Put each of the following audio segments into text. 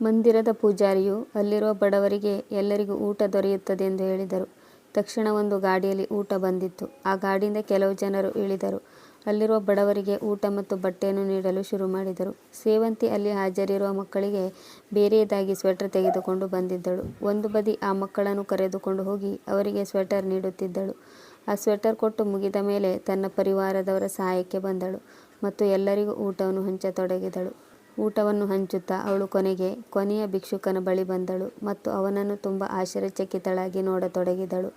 ಮಂದಿರದ ಪೂಜಾರಿಯು ಅಲ್ಲಿರುವ ಬಡವರಿಗೆ ಎಲ್ಲರಿಗೂ ಊಟ ದೊರೆಯುತ್ತದೆ ಎಂದು ಹೇಳಿದರು. ತಕ್ಷಣ ಒಂದು ಗಾಡಿಯಲ್ಲಿ ಊಟ ಬಂದಿತ್ತು ಆ ಗಾಡಿಯಿಂದ ಕೆಲವು ಜನರು ಇಳಿದರು. ಅಲ್ಲಿರುವ ಬಡವರಿಗೆ ಊಟ ಮತ್ತು ಬಟ್ಟೆಯನ್ನು ನೀಡಲು ಶುರು ಮಾಡಿದರು ಸೇವಂತಿ ಅಲ್ಲಿ ಹಾಜರಿರುವ ಮಕ್ಕಳಿಗೆ ಬೇರೆಯದಾಗಿ ಸ್ವೆಟರ್ ತೆಗೆದುಕೊಂಡು ಬಂದಿದ್ದಳು. ಒಂದು ಬದಿ ಆ ಮಕ್ಕಳನ್ನು ಕರೆದುಕೊಂಡು ಹೋಗಿ ಅವರಿಗೆ ಸ್ವೆಟರ್ ನೀಡುತ್ತಿದ್ದಳು. ಆ ಸ್ವೆಟರ್ ಕೊಟ್ಟು ಮುಗಿದ ಮೇಲೆ ತನ್ನ ಪರಿವಾರದವರ ಸಹಾಯಕ್ಕೆ ಬಂದಳು ಮತ್ತು ಎಲ್ಲರಿಗೂ ಊಟವನ್ನು ಹಂಚತೊಡಗಿದಳು. ಊಟವನ್ನು ಹಂಚುತ್ತಾ ಅವಳು ಕೊನೆಗೆ ಕೊನೆಯ ಭಿಕ್ಷುಕನ ಬಳಿ ಬಂದಳು ಮತ್ತು ಅವನನ್ನು ತುಂಬ ಆಶ್ಚರ್ಯಚಕಿತಳಾಗಿ ನೋಡತೊಡಗಿದಳು.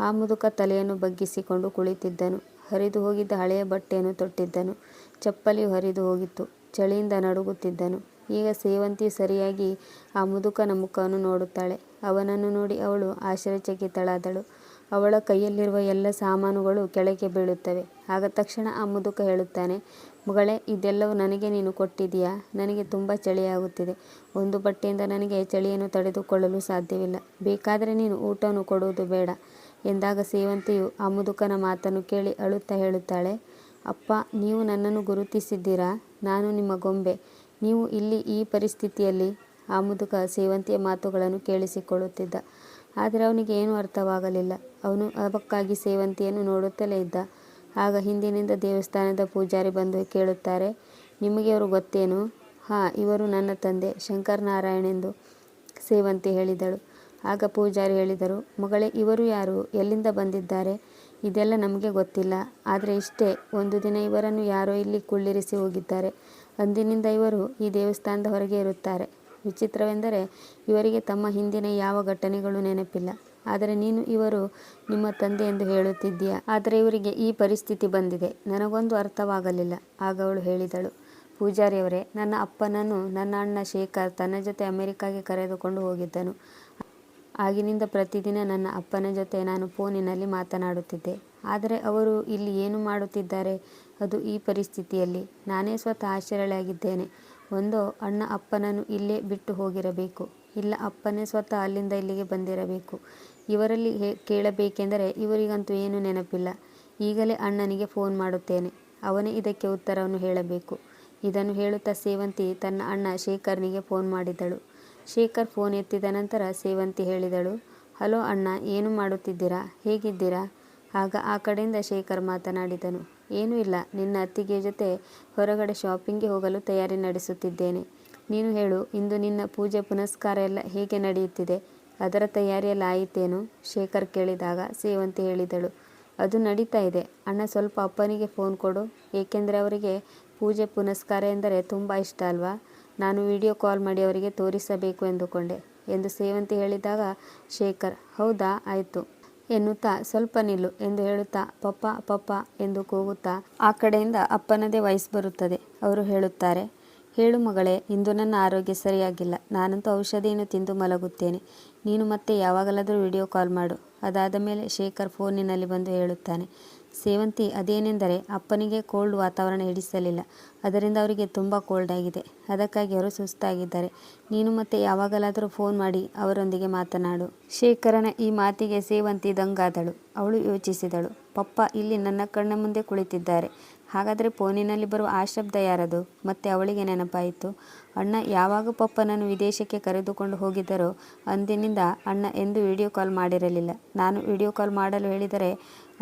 ಆ ಮುದುಕ ತಲೆಯನ್ನು ಬಗ್ಗಿಸಿಕೊಂಡು ಕುಳಿತಿದ್ದನು. ಹರಿದು ಹೋಗಿದ್ದ ಹಳೆಯ ಬಟ್ಟೆಯನ್ನು ತೊಟ್ಟಿದ್ದನು. ಚಪ್ಪಲಿಯು ಹರಿದು ಹೋಗಿತ್ತು. ಚಳಿಯಿಂದ ನಡುಗುತ್ತಿದ್ದನು. ಈಗ ಸೇವಂತಿ ಸರಿಯಾಗಿ ಆ ಮುದುಕನ ಮುಖವನ್ನು ನೋಡುತ್ತಾಳೆ. ಅವನನ್ನು ನೋಡಿ ಅವಳು ಆಶ್ಚರ್ಯಚಕಿತಳಾದಳು. ಅವಳ ಕೈಯಲ್ಲಿರುವ ಎಲ್ಲ ಸಾಮಾನುಗಳು ಕೆಳಗೆ ಬೀಳುತ್ತವೆ. ಆಗ ತಕ್ಷಣ ಆ ಮುದುಕ ಹೇಳುತ್ತಾನೆ, ಮಗಳೇ, ಇದೆಲ್ಲವೂ ನನಗೆ ನೀನು ಕೊಟ್ಟಿದೆಯಾ ನನಗೆ ತುಂಬ ಚಳಿಯಾಗುತ್ತಿದೆ. ಒಂದು ಬಟ್ಟೆಯಿಂದ ನನಗೆ ಚಳಿಯನ್ನು ತಡೆದುಕೊಳ್ಳಲು ಸಾಧ್ಯವಿಲ್ಲ. ಬೇಕಾದರೆ ನೀನು ಊಟವನ್ನು ಕೊಡುವುದು ಬೇಡ. ಎಂದಾಗ ಸೇವಂತಿಯು ಆ ಮುದುಕನ ಮಾತನ್ನು ಕೇಳಿ ಅಳುತ್ತಾ ಹೇಳುತ್ತಾಳೆ, ಅಪ್ಪ ನೀವು ನನ್ನನ್ನು ಗುರುತಿಸಿದ್ದೀರಾ? ನಾನು ನಿಮ್ಮ ಗೊಂಬೆ. ನೀವು ಇಲ್ಲಿ ಈ ಪರಿಸ್ಥಿತಿಯಲ್ಲಿ ಆ ಮುದುಕ ಸೇವಂತಿಯ ಮಾತುಗಳನ್ನು ಕೇಳಿಸಿಕೊಳ್ಳುತ್ತಿದ್ದ. ಆದರೆ ಅವನಿಗೆ ಏನೂ ಅರ್ಥವಾಗಲಿಲ್ಲ. ಅವನು ಅವಕ್ಕಾಗಿ ಸೇವಂತಿಯನ್ನು ನೋಡುತ್ತಲೇ ಇದ್ದ. ಆಗ ಹಿಂದಿನಿಂದ ದೇವಸ್ಥಾನದ ಪೂಜಾರಿ ಬಂದು ಕೇಳುತ್ತಾರೆ, ನಿಮಗೆ ಅವರು ಗೊತ್ತೇನು? ಹಾಂ, ಇವರು ನನ್ನ ತಂದೆ ಶಂಕರನಾರಾಯಣ್ ಎಂದು ಸೇವಂತಿ ಹೇಳಿದಳು. ಆಗ ಪೂಜಾರಿ ಹೇಳಿದರು, ಮಗಳೇ, ಇವರು ಯಾರು? ಎಲ್ಲಿಂದ ಬಂದಿದ್ದಾರೆ? ಇದೆಲ್ಲ ನಮಗೆ ಗೊತ್ತಿಲ್ಲ. ಆದರೆ ಇಷ್ಟೇ, ಒಂದು ದಿನ ಇವರನ್ನು ಯಾರೋ ಇಲ್ಲಿ ಕುಳ್ಳಿರಿಸಿ ಹೋಗಿದ್ದಾರೆ. ಅಂದಿನಿಂದ ಇವರು ಈ ದೇವಸ್ಥಾನದ ಹೊರಗೆ ಇರುತ್ತಾರೆ. ವಿಚಿತ್ರವೆಂದರೆ ಇವರಿಗೆ ತಮ್ಮ ಹಿಂದಿನ ಯಾವ ಘಟನೆಗಳು ನೆನಪಿಲ್ಲ. ಆದರೆ ನೀನು ಇವರು ನಿಮ್ಮ ತಂದೆ ಎಂದು ಹೇಳುತ್ತಿದ್ದೀಯ. ಆದರೆ ಇವರಿಗೆ ಈ ಪರಿಸ್ಥಿತಿ ಬಂದಿದೆ. ನನಗೊಂದು ಅರ್ಥವಾಗಲಿಲ್ಲ. ಆಗ ಅವಳು ಹೇಳಿದಳು, ಪೂಜಾರಿಯವರೇ, ನನ್ನ ಅಪ್ಪನನ್ನು ನನ್ನ ಅಣ್ಣ ಶೇಖರ್ ತನ್ನ ಜೊತೆ ಅಮೆರಿಕಾಗೆ ಕರೆದುಕೊಂಡು ಹೋಗಿದ್ದನು. ಆಗಿನಿಂದ ಪ್ರತಿದಿನ ನನ್ನ ಅಪ್ಪನ ಜೊತೆ ನಾನು ಫೋನಿನಲ್ಲಿ ಮಾತನಾಡುತ್ತಿದ್ದೆ. ಆದರೆ ಅವರು ಇಲ್ಲಿ ಏನು ಮಾಡುತ್ತಿದ್ದಾರೆ, ಅದು ಈ ಪರಿಸ್ಥಿತಿಯಲ್ಲಿ? ನಾನೇ ಸ್ವತಃ ಆಶ್ಚರ್ಯಳಾಗಿದ್ದೇನೆ. ಒಂದೋ ಅಣ್ಣ ಅಪ್ಪನನ್ನು ಇಲ್ಲೇ ಬಿಟ್ಟು ಹೋಗಿರಬೇಕು. ಇಲ್ಲ ಅಪ್ಪನೇ ಸ್ವತಃ ಅಲ್ಲಿಂದ ಇಲ್ಲಿಗೆ ಬಂದಿರಬೇಕು. ಇವರಲ್ಲಿ ಕೇಳಬೇಕೆಂದರೆ ಇವರಿಗಂತೂ ಏನೂ ನೆನಪಿಲ್ಲ. ಈಗಲೇ ಅಣ್ಣನಿಗೆ ಫೋನ್ ಮಾಡುತ್ತೇನೆ. ಅವನೇ ಇದಕ್ಕೆ ಉತ್ತರವನ್ನು ಹೇಳಬೇಕು. ಇದನ್ನು ಹೇಳುತ್ತಾ ಸೇವಂತಿ ತನ್ನ ಅಣ್ಣ ಶೇಖರ್ನಿಗೆ ಫೋನ್ ಮಾಡಿದಳು. ಶೇಖರ್ ಫೋನ್ ಎತ್ತಿದ ನಂತರ ಸೇವಂತಿ ಹೇಳಿದಳು, ಹಲೋ ಅಣ್ಣ, ಏನು ಮಾಡುತ್ತಿದ್ದೀರಾ? ಹೇಗಿದ್ದೀರಾ? ಆಗ ಆ ಕಡೆಯಿಂದ ಶೇಖರ್ ಮಾತನಾಡಿದನು, ಏನೂ ಇಲ್ಲ, ನಿನ್ನ ಅತ್ತಿಗೆ ಜೊತೆ ಹೊರಗಡೆ ಶಾಪಿಂಗ್ಗೆ ಹೋಗಲು ತಯಾರಿ ನಡೆಸುತ್ತಿದ್ದೇನೆ. ನೀನು ಹೇಳು, ಇಂದು ನಿನ್ನ ಪೂಜೆ ಪುನಸ್ಕಾರ ಎಲ್ಲ ಹೇಗೆ ನಡೆಯುತ್ತಿದೆ? ಅದರ ತಯಾರಿಯೆಲ್ಲ ಆಯಿತೇನು? ಶೇಖರ್ ಕೇಳಿದಾಗ ಸೇವಂತಿ ಹೇಳಿದಳು, ಅದು ನಡೀತಾ ಇದೆ. ಅಣ್ಣ ಸ್ವಲ್ಪ ಅಪ್ಪನಿಗೆ ಫೋನ್ ಕೊಡು. ಏಕೆಂದರೆ ಅವರಿಗೆ ಪೂಜೆ ಪುನಸ್ಕಾರ ಎಂದರೆ ತುಂಬ ಇಷ್ಟ ಅಲ್ವಾ? ನಾನು ವಿಡಿಯೋ ಕಾಲ್ ಮಾಡಿ ಅವರಿಗೆ ತೋರಿಸಬೇಕು ಎಂದುಕೊಂಡೆ ಎಂದು ಸೇವಂತಿ ಹೇಳಿದಾಗ ಶೇಖರ್, ಹೌದಾ, ಆಯ್ತು ಎನ್ನುತ್ತಾ ಸ್ವಲ್ಪ ನಿಲ್ಲು ಎಂದು ಹೇಳುತ್ತಾ ಪಪ್ಪ ಪಪ್ಪ ಎಂದು ಕೂಗುತ್ತಾ ಆ ಕಡೆಯಿಂದ ಅಪ್ಪನದೇ ವಯಸ್ಸು ಬರುತ್ತದೆ. ಅವರು ಹೇಳುತ್ತಾರೆ, ಹೇಳು ಮಗಳೇ, ಇಂದು ನನ್ನ ಆರೋಗ್ಯ ಸರಿಯಾಗಿಲ್ಲ. ನಾನಂತೂ ಔಷಧಿಯನ್ನು ತಿಂದು ಮಲಗುತ್ತೇನೆ. ನೀನು ಮತ್ತೆ ಯಾವಾಗಲಾದರೂ ವಿಡಿಯೋ ಕಾಲ್ ಮಾಡು. ಅದಾದ ಮೇಲೆ ಶೇಖರ್ ಫೋನಿನಲ್ಲಿ ಬಂದು ಹೇಳುತ್ತಾನೆ, ಸೇವಂತಿ, ಅದೇನೆಂದರೆ ಅಪ್ಪನಿಗೆ ಕೋಲ್ಡ್ ವಾತಾವರಣ ಹಿಡಿಸಲಿಲ್ಲ. ಅದರಿಂದ ಅವರಿಗೆ ತುಂಬ ಕೋಲ್ಡ್ ಆಗಿದೆ. ಅದಕ್ಕಾಗಿ ಅವರು ಸುಸ್ತಾಗಿದ್ದಾರೆ. ನೀನು ಮತ್ತೆ ಯಾವಾಗಲಾದರೂ ಫೋನ್ ಮಾಡಿ ಅವರೊಂದಿಗೆ ಮಾತನಾಡು. ಶೇಖರನ ಈ ಮಾತಿಗೆ ಸೇವಂತಿ ದಂಗಾದಳು. ಅವಳು ಯೋಚಿಸಿದಳು, ಪಪ್ಪ ಇಲ್ಲಿ ನನ್ನ ಕಣ್ಣ ಮುಂದೆ ಕುಳಿತಿದ್ದಾರೆ. ಹಾಗಾದರೆ ಫೋನಿನಲ್ಲಿ ಬರುವ ಆ ಶಬ್ದ ಯಾರದು? ಮತ್ತೆ ಅವಳಿಗೆ ನೆನಪಾಯಿತು, ಅಣ್ಣ ಯಾವಾಗ ಪಪ್ಪನನ್ನು ವಿದೇಶಕ್ಕೆ ಕರೆದುಕೊಂಡು ಹೋಗಿದ್ದರೋ ಅಂದಿನಿಂದ ಅಣ್ಣ ಎಂದು ವಿಡಿಯೋ ಕಾಲ್ ಮಾಡಿರಲಿಲ್ಲ. ನಾನು ವಿಡಿಯೋ ಕಾಲ್ ಮಾಡಲು ಹೇಳಿದರೆ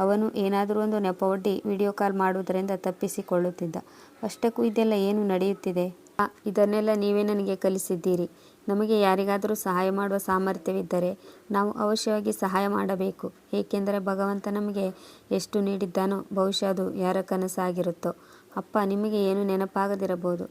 ಅವನು ಏನಾದರೂ ಒಂದು ನೆಪವೊಡ್ಡಿ ವಿಡಿಯೋ ಕಾಲ್ ಮಾಡುವುದರಿಂದ ತಪ್ಪಿಸಿಕೊಳ್ಳುತ್ತಿದ್ದ. ಅಷ್ಟಕ್ಕೂ ಇದೆಲ್ಲ ಏನು ನಡೆಯುತ್ತಿದೆ? ಇದನ್ನೆಲ್ಲ ನೀವೇ ನನಗೆ ಕಲಿಸಿದ್ದೀರಿ. ನಮಗೆ ಯಾರಿಗಾದರೂ ಸಹಾಯ ಮಾಡುವ ಸಾಮರ್ಥ್ಯವಿದ್ದರೆ ನಾವು ಅವಶ್ಯವಾಗಿ ಸಹಾಯ ಮಾಡಬೇಕು. ಏಕೆಂದರೆ ಭಗವಂತ ನಮಗೆ ಎಷ್ಟು ನೀಡಿದ್ದಾನೋ ಬಹುಶಃ ಅದು ಯಾರ ಕನಸಾಗಿರುತ್ತೋ. ಅಪ್ಪ, ನಿಮಗೆ ಏನು ನೆನಪಾಗದಿರಬಹುದು.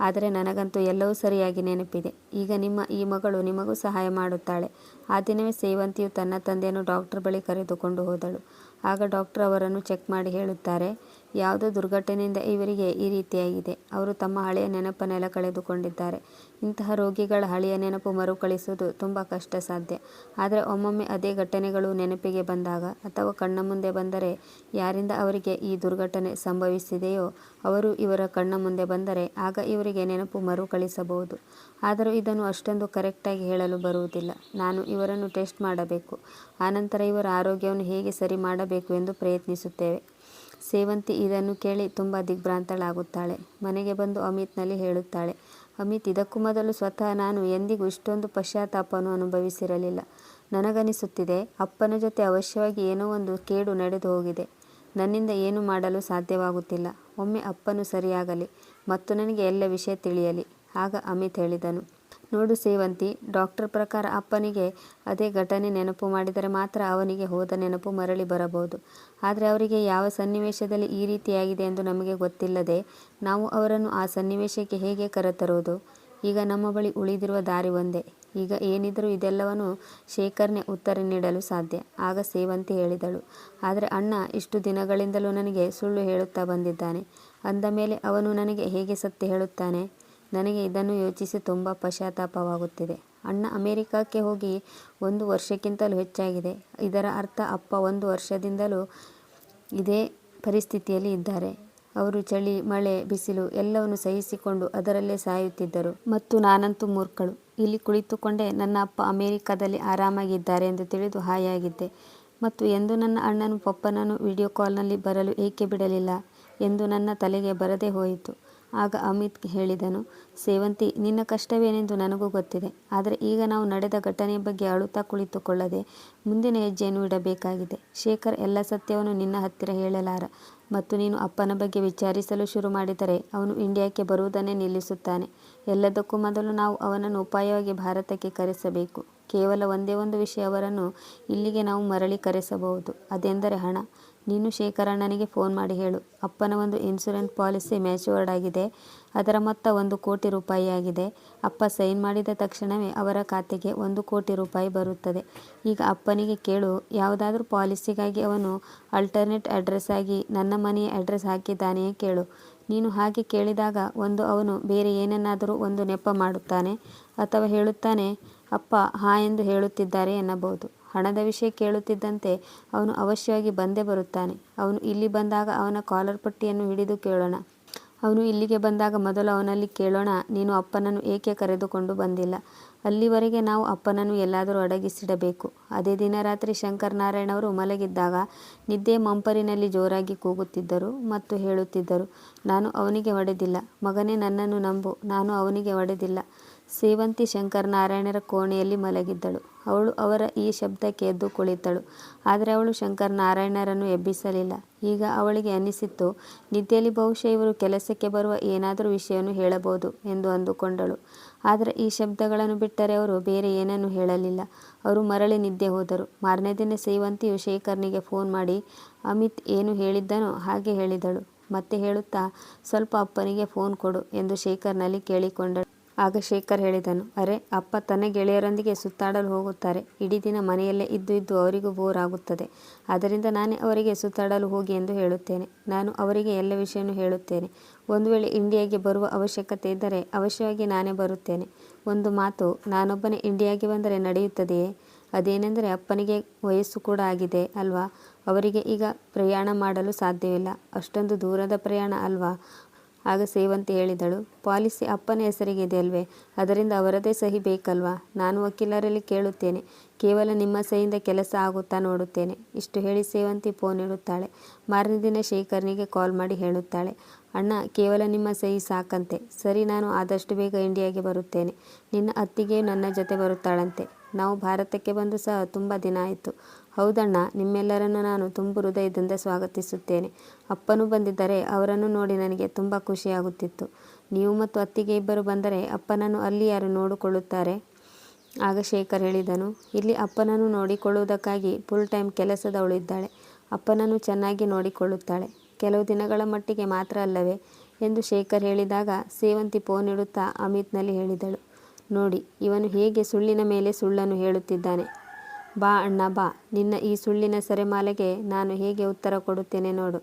ಆದರೆ ನನಗಂತೂ ಎಲ್ಲವೂ ಸರಿಯಾಗಿ ನೆನಪಿದೆ. ಈಗ ನಿಮ್ಮ ಈ ಮಗಳು ನಿಮಗೂ ಸಹಾಯ ಮಾಡುತ್ತಾಳೆ. ಆ ದಿನವೇ ಸೇವಂತಿಯು ತನ್ನ ತಂದೆಯನ್ನು ಡಾಕ್ಟರ್ ಬಳಿ ಕರೆದುಕೊಂಡು ಹೋದಳು. ಆಗ ಡಾಕ್ಟರ್ ಅವರನ್ನು ಚೆಕ್ ಮಾಡಿ ಹೇಳುತ್ತಾರೆ, ಯಾವುದೋ ದುರ್ಘಟನೆಯಿಂದ ಇವರಿಗೆ ಈ ರೀತಿಯಾಗಿದೆ. ಅವರು ತಮ್ಮ ಹಳೆಯ ನೆನಪನ್ನೆಲ್ಲ ಕಳೆದುಕೊಂಡಿದ್ದಾರೆ. ಇಂತಹ ರೋಗಿಗಳ ಹಳೆಯ ನೆನಪು ಮರುಕಳಿಸುವುದು ತುಂಬ ಕಷ್ಟ ಸಾಧ್ಯ ಆದರೆ ಒಮ್ಮೊಮ್ಮೆ ಅದೇ ಘಟನೆಗಳು ನೆನಪಿಗೆ ಬಂದಾಗ ಅಥವಾ ಕಣ್ಣ ಮುಂದೆ ಬಂದರೆ ಯಾರಿಂದ ಅವರಿಗೆ ಈ ದುರ್ಘಟನೆ ಸಂಭವಿಸಿದೆಯೋ ಅವರು ಇವರ ಕಣ್ಣ ಮುಂದೆ ಬಂದರೆ ಆಗ ಇವರಿಗೆ ನೆನಪು ಮರುಕಳಿಸಬಹುದು. ಆದರೂ ಇದನ್ನು ಅಷ್ಟೊಂದು ಕರೆಕ್ಟಾಗಿ ಹೇಳಲು ಬರುವುದಿಲ್ಲ. ನಾನು ಇವರನ್ನು ಟೆಸ್ಟ್ ಮಾಡಬೇಕು. ಆನಂತರ ಇವರ ಆರೋಗ್ಯವನ್ನು ಹೇಗೆ ಸರಿ ಮಾಡಬೇಕು ಎಂದು ಪ್ರಯತ್ನಿಸುತ್ತೇವೆ. ಸೇವಂತಿ ಇದನ್ನು ಕೇಳಿ ತುಂಬ ದಿಗ್ಭ್ರಾಂತಳಾಗುತ್ತಾಳೆ. ಮನೆಗೆ ಬಂದು ಅಮಿತ್ನಲ್ಲಿ ಹೇಳುತ್ತಾಳೆ. ಅಮಿತ್, ಇದಕ್ಕೂ ಮೊದಲು ಸ್ವತಃ ನಾನು ಎಂದಿಗೂ ಇಷ್ಟೊಂದು ಪಶ್ಚಾತ್ತಾಪವನ್ನು ಅನುಭವಿಸಿರಲಿಲ್ಲ ನನಗನಿಸುತ್ತಿದೆ, ಅಪ್ಪನ ಜೊತೆ ಅವಶ್ಯವಾಗಿ ಏನೋ ಒಂದು ಕೇಡು ನಡೆದು ಹೋಗಿದೆ ನನ್ನಿಂದ ಏನು ಮಾಡಲು ಸಾಧ್ಯವಾಗುತ್ತಿಲ್ಲ ಒಮ್ಮೆ ಅಪ್ಪನು ಸರಿಯಾಗಲಿ, ಮತ್ತು ನನಗೆ ಎಲ್ಲ ವಿಷಯ ತಿಳಿಯಲಿ, ಆಗ ಅಮಿತ್ ಹೇಳಿದನು ನೋಡು ಸೇವಂತಿ, ಡಾಕ್ಟರ್ ಪ್ರಕಾರ ಅಪ್ಪನಿಗೆ ಅದೇ ಘಟನೆ ನೆನಪು ಮಾಡಿದರೆ ಮಾತ್ರ ಅವನಿಗೆ ಹೋದ ನೆನಪು ಮರಳಿ ಬರಬಹುದು. ಆದರೆ ಅವರಿಗೆ ಯಾವ ಸನ್ನಿವೇಶದಲ್ಲಿ ಈ ರೀತಿಯಾಗಿದೆ ಎಂದು ನಮಗೆ ಗೊತ್ತಿಲ್ಲದೆ ನಾವು ಅವರನ್ನು ಆ ಸನ್ನಿವೇಶಕ್ಕೆ ಹೇಗೆ ಕರೆತರುವುದು? ಈಗ ನಮ್ಮ ಬಳಿ ಉಳಿದಿರುವ ದಾರಿ ಒಂದೇ. ಈಗ ಏನಿದ್ರೂ ಇದೆಲ್ಲವನ್ನು ಶೇಖರ್ನೇ ಉತ್ತರ ನೀಡಲು ಸಾಧ್ಯ. ಆಗ ಸೇವಂತಿ ಹೇಳಿದಳು. ಆದರೆ ಅಣ್ಣ ಇಷ್ಟು ದಿನಗಳಿಂದಲೂ ನನಗೆ ಸುಳ್ಳು ಹೇಳುತ್ತಾ ಬಂದಿದ್ದಾನೆ. ಅಂದ ಮೇಲೆ ಅವನು ನನಗೆ ಹೇಗೆ ಸತ್ಯ ಹೇಳುತ್ತಾನೆ? ನನಗೆ ಇದನ್ನು ಯೋಚಿಸಿ ತುಂಬ ಪಶ್ಚಾತ್ತಾಪವಾಗುತ್ತಿದೆ. ಅಣ್ಣ ಅಮೆರಿಕಕ್ಕೆ ಹೋಗಿ ಒಂದು ವರ್ಷಕ್ಕಿಂತಲೂ ಹೆಚ್ಚಾಗಿದೆ. ಇದರ ಅರ್ಥ ಅಪ್ಪ ಒಂದು ವರ್ಷದಿಂದಲೂ ಇದೇ ಪರಿಸ್ಥಿತಿಯಲ್ಲಿ ಇದ್ದಾರೆ. ಅವರು ಚಳಿ, ಮಳೆ, ಬಿಸಿಲು ಎಲ್ಲವನ್ನು ಸಹಿಸಿಕೊಂಡು ಅದರಲ್ಲೇ ಸಾಯುತ್ತಿದ್ದರು. ಮತ್ತು ನಾನಂತೂ ಮೂರ್ಖಳು. ಇಲ್ಲಿ ಕುಳಿತುಕೊಂಡೇ ನನ್ನ ಅಪ್ಪ ಅಮೆರಿಕದಲ್ಲಿ ಆರಾಮಾಗಿದ್ದಾರೆ ಎಂದು ತಿಳಿದು ಹಾಯಾಗಿದ್ದೆ. ಮತ್ತು ಎಂದು ನನ್ನ ಅಣ್ಣನು ಪಪ್ಪನನ್ನು ವಿಡಿಯೋ ಕಾಲ್ನಲ್ಲಿ ಬರಲು ಏಕೆ ಬಿಡಲಿಲ್ಲ ಎಂದು ನನ್ನ ತಲೆಗೆ ಬರದೇ ಹೋಯಿತು. ಆಗ ಅಮಿತ್ ಹೇಳಿದನು, ಸೇವಂತಿ, ನಿನ್ನ ಕಷ್ಟವೇನೆಂದು ನನಗೂ ಗೊತ್ತಿದೆ. ಆದರೆ ಈಗ ನಾವು ನಡೆದ ಘಟನೆಯ ಬಗ್ಗೆ ಅಳುತ್ತಾ ಕುಳಿತುಕೊಳ್ಳದೆ ಮುಂದಿನ ಹೆಜ್ಜೆಯನ್ನು ಇಡಬೇಕಾಗಿದೆ. ಶೇಖರ್, ಎಲ್ಲ ಸತ್ಯವನ್ನು ನಿನ್ನ ಹತ್ತಿರ ಹೇಳಲಾರ. ಮತ್ತು ನೀನು ಅಪ್ಪನ ಬಗ್ಗೆ ವಿಚಾರಿಸಲು ಶುರು ಮಾಡಿದರೆ ಅವನು ಇಂಡಿಯಾಕ್ಕೆ ಬರುವುದನ್ನೇ ನಿಲ್ಲಿಸುತ್ತಾನೆ. ಎಲ್ಲದಕ್ಕೂ ಮೊದಲು ನಾವು ಅವನನ್ನು ಉಪಾಯವಾಗಿ ಭಾರತಕ್ಕೆ ಕರೆಸಬೇಕು. ಕೇವಲ ಒಂದೇ ಒಂದು ವಿಷಯ ಅವರನ್ನು ಇಲ್ಲಿಗೆ ನಾವು ಮರಳಿ ಕರೆಸಬಹುದು. ಅದೆಂದರೆ ಹಣ. ನೀನು ಶೇಖರಣ್ಣನಿಗೆ ಫೋನ್ ಮಾಡಿ ಹೇಳು. ಅಪ್ಪನ ಒಂದು ಇನ್ಸೂರೆನ್ಸ್ ಪಾಲಿಸಿ ಮ್ಯಾಚೂರ್ಡ್ ಆಗಿದೆ. ಅದರ ಮೊತ್ತ ಒಂದು ಕೋಟಿ ರೂಪಾಯಿ ಆಗಿದೆ. ಅಪ್ಪ ಸೈನ್ ಮಾಡಿದ ತಕ್ಷಣವೇ ಅವರ ಖಾತೆಗೆ ಒಂದು ಕೋಟಿ ರೂಪಾಯಿ ಬರುತ್ತದೆ. ಈಗ ಅಪ್ಪನಿಗೆ ಕೇಳು, ಯಾವುದಾದ್ರೂ ಪಾಲಿಸಿಗಾಗಿ ಅವನು ಅಲ್ಟರ್ನೇಟ್ ಅಡ್ರೆಸ್ ಆಗಿ ನನ್ನ ಮನೆಯ ಅಡ್ರೆಸ್ ಹಾಕಿದ್ದಾನೆಯೇ ಕೇಳು. ನೀನು ಹಾಗೆ ಕೇಳಿದಾಗ ಒಂದು ಅವನು ಬೇರೆ ಏನನ್ನಾದರೂ ಒಂದು ನೆಪ ಮಾಡುತ್ತಾನೆ ಅಥವಾ ಹೇಳುತ್ತಾನೆ, ಅಪ್ಪ, ಹಾ ಎಂದು ಹೇಳುತ್ತಿದ್ದಾರೆ ಎನ್ನಬಹುದು. ಹಣದ ವಿಷಯ ಕೇಳುತ್ತಿದ್ದಂತೆ ಅವನು ಅವಶ್ಯವಾಗಿ ಬಂದೇ ಬರುತ್ತಾನೆ. ಅವನು ಇಲ್ಲಿ ಬಂದಾಗ ಅವನ ಕಾಲರ್ ಪಟ್ಟಿಯನ್ನು ಹಿಡಿದು ಕೇಳೋಣ. ಅವನು ಇಲ್ಲಿಗೆ ಬಂದಾಗ ಮೊದಲು ಅವನಲ್ಲಿ ಕೇಳೋಣ, ನೀನು ಅಪ್ಪನನ್ನು ಏಕೆ ಕರೆದುಕೊಂಡು ಬಂದಿಲ್ಲ? ಅಲ್ಲಿವರೆಗೆ ನಾವು ಅಪ್ಪನನ್ನು ಎಲ್ಲಾದರೂ ಅಡಗಿಸಿಡಬೇಕು. ಅದೇ ದಿನ ರಾತ್ರಿ ಶಂಕರ್ ನಾರಾಯಣವರು ಮಲಗಿದ್ದಾಗ ನಿದ್ದೆ ಮಂಪರಿನಲ್ಲಿ ಜೋರಾಗಿ ಕೂಗುತ್ತಿದ್ದರು ಮತ್ತು ಹೇಳುತ್ತಿದ್ದರು, ನಾನು ಅವನಿಗೆ ಹೊಡೆದಿಲ್ಲ. ಮಗನೇ ನನ್ನನ್ನು ನಂಬು. ನಾನು ಅವನಿಗೆ ಹೊಡೆದಿಲ್ಲ. ಸೇವಂತಿ ಶಂಕರ್ ನಾರಾಯಣರ ಕೋಣೆಯಲ್ಲಿ ಮಲಗಿದ್ದಳು. ಅವಳು ಅವರ ಈ ಶಬ್ದಕ್ಕೆ ಎದ್ದು ಕುಳಿತಳು. ಆದರೆ ಅವಳು ಶಂಕರ್ ನಾರಾಯಣರನ್ನು ಎಬ್ಬಿಸಲಿಲ್ಲ. ಈಗ ಅವಳಿಗೆ ಅನಿಸಿತ್ತು, ನಿದ್ದೆಯಲ್ಲಿ ಬಹುಶಃ ಇವರು ಕೆಲಸಕ್ಕೆ ಬರುವ ಏನಾದರೂ ವಿಷಯವನ್ನು ಹೇಳಬಹುದು ಎಂದು ಅಂದುಕೊಂಡಳು. ಆದರೆ ಈ ಶಬ್ದಗಳನ್ನು ಬಿಟ್ಟರೆ ಅವರು ಬೇರೆ ಏನನ್ನು ಹೇಳಲಿಲ್ಲ. ಅವರು ಮರಳಿ ನಿದ್ದೆ ಹೋದರು. ಮಾರನೇ ದಿನ ಸೇವಂತಿಯು ಶೇಖರ್ನಿಗೆ ಫೋನ್ ಮಾಡಿ, ಅಮಿತ್ ಏನು ಹೇಳಿದ್ದನೋ ಹಾಗೆ ಹೇಳಿದಳು. ಮತ್ತೆ ಹೇಳುತ್ತಾ, ಸ್ವಲ್ಪ ಅಪ್ಪನಿಗೆ ಫೋನ್ ಕೊಡು ಎಂದು ಶೇಖರ್ನಲ್ಲಿ ಕೇಳಿಕೊಂಡಳು. ಆಗ ಶೇಖರ್ ಹೇಳಿದನು, ಅರೆ, ಅಪ್ಪ ತನ್ನ ಗೆಳೆಯರೊಂದಿಗೆ ಸುತ್ತಾಡಲು ಹೋಗುತ್ತಾರೆ. ಇಡೀ ದಿನ ಮನೆಯಲ್ಲೇ ಇದ್ದು ಇದ್ದು ಅವರಿಗೂ ಬೋರ್ ಆಗುತ್ತದೆ. ಅದರಿಂದ ನಾನೇ ಅವರಿಗೆ ಸುತ್ತಾಡಲು ಹೋಗಿ ಎಂದು ಹೇಳುತ್ತೇನೆ. ನಾನು ಅವರಿಗೆ ಎಲ್ಲ ವಿಷಯವನ್ನು ಹೇಳುತ್ತೇನೆ. ಒಂದು ವೇಳೆ ಇಂಡಿಯಾಗೆ ಬರುವ ಅವಶ್ಯಕತೆ ಇದ್ದರೆ ಅವಶ್ಯವಾಗಿ ನಾನೇ ಬರುತ್ತೇನೆ. ಒಂದು ಮಾತು, ನಾನೊಬ್ಬನೇ ಇಂಡಿಯಾಗೆ ಬಂದರೆ ನಡೆಯುತ್ತದೆಯೇ? ಅದೇನೆಂದರೆ ಅಪ್ಪನಿಗೆ ವಯಸ್ಸು ಕೂಡ ಆಗಿದೆ ಅಲ್ವಾ? ಅವರಿಗೆ ಈಗ ಪ್ರಯಾಣ ಮಾಡಲು ಸಾಧ್ಯವಿಲ್ಲ. ಅಷ್ಟೊಂದು ದೂರದ ಪ್ರಯಾಣ ಅಲ್ವಾ? ಆಗ ಸೇವಂತಿ ಹೇಳಿದಳು, ಪಾಲಿಸಿ ಅಪ್ಪನ ಹೆಸರಿಗೆ ಇದೆ ಅಲ್ವೇ ಅದರಿಂದ ಅವರದೇ ಸಹಿ ಬೇಕಲ್ವಾ? ನಾನು ವಕೀಲರಲ್ಲಿ ಕೇಳುತ್ತೇನೆ. ಕೇವಲ ನಿಮ್ಮ ಸಹಿಯಿಂದ ಕೆಲಸ ಆಗುತ್ತಾ ನೋಡುತ್ತೇನೆ. ಇಷ್ಟು ಹೇಳಿ ಸೇವಂತಿ ಫೋನ್ ಇಡುತ್ತಾಳೆ. ಮಾರನೇ ದಿನ ಶೇಖರ್ನಿಗೆ ಕಾಲ್ ಮಾಡಿ ಹೇಳುತ್ತಾಳೆ, ಅಣ್ಣ, ಕೇವಲ ನಿಮ್ಮ ಸಹಿ ಸಾಕಂತೆ. ಸರಿ, ನಾನು ಆದಷ್ಟು ಬೇಗ ಇಂಡಿಯಾಗೆ ಬರುತ್ತೇನೆ. ನಿನ್ನ ಅತ್ತಿಗೆ ನನ್ನ ಜೊತೆ ಬರುತ್ತಾಳಂತೆ. ನಾವು ಭಾರತಕ್ಕೆ ಬಂದು ಸಹ ತುಂಬ ದಿನ ಆಯಿತು. ಹೌದಣ್ಣ, ನಿಮ್ಮೆಲ್ಲರನ್ನು ನಾನು ತುಂಬ ಹೃದಯದಿಂದ ಸ್ವಾಗತಿಸುತ್ತೇನೆ. ಅಪ್ಪನೂ ಬಂದಿದ್ದರೆ ಅವರನ್ನು ನೋಡಿ ನನಗೆ ತುಂಬ ಖುಷಿಯಾಗುತ್ತಿತ್ತು. ನೀವು ಮತ್ತು ಅತ್ತಿಗೆ ಇಬ್ಬರು ಬಂದರೆ ಅಪ್ಪನನ್ನು ಅಲ್ಲಿ ಯಾರು ನೋಡಿಕೊಳ್ಳುತ್ತಾರೆ? ಆಗ ಶೇಖರ್ ಹೇಳಿದನು, ಇಲ್ಲಿ ಅಪ್ಪನನ್ನು ನೋಡಿಕೊಳ್ಳುವುದಕ್ಕಾಗಿ ಫುಲ್ ಟೈಮ್ ಕೆಲಸದವಳಿದ್ದಾಳೆ ಅಪ್ಪನನ್ನು ಚೆನ್ನಾಗಿ ನೋಡಿಕೊಳ್ಳುತ್ತಾಳೆ. ಕೆಲವು ದಿನಗಳ ಮಟ್ಟಿಗೆ ಮಾತ್ರ ಅಲ್ಲವೇ? ಎಂದು ಶೇಖರ್ ಹೇಳಿದಾಗ ಸೇವಂತಿ ಫೋನ್ ಇಡುತ್ತಾ ಅಮಿತ್ನಲ್ಲಿ ಹೇಳಿದಳು. ನೋಡಿ, ಇವನು ಹೇಗೆ ಸುಳ್ಳಿನ ಮೇಲೆ ಸುಳ್ಳನ್ನು ಹೇಳುತ್ತಿದ್ದಾನೆ. ಬಾ ಅಣ್ಣ, ಬಾ. ನಿನ್ನ ಈ ಸುಳ್ಳಿನ ಸೆರೆಮಾಲೆಗೆ ನಾನು ಹೇಗೆ ಉತ್ತರ ಕೊಡುತ್ತೇನೆ ನೋಡು.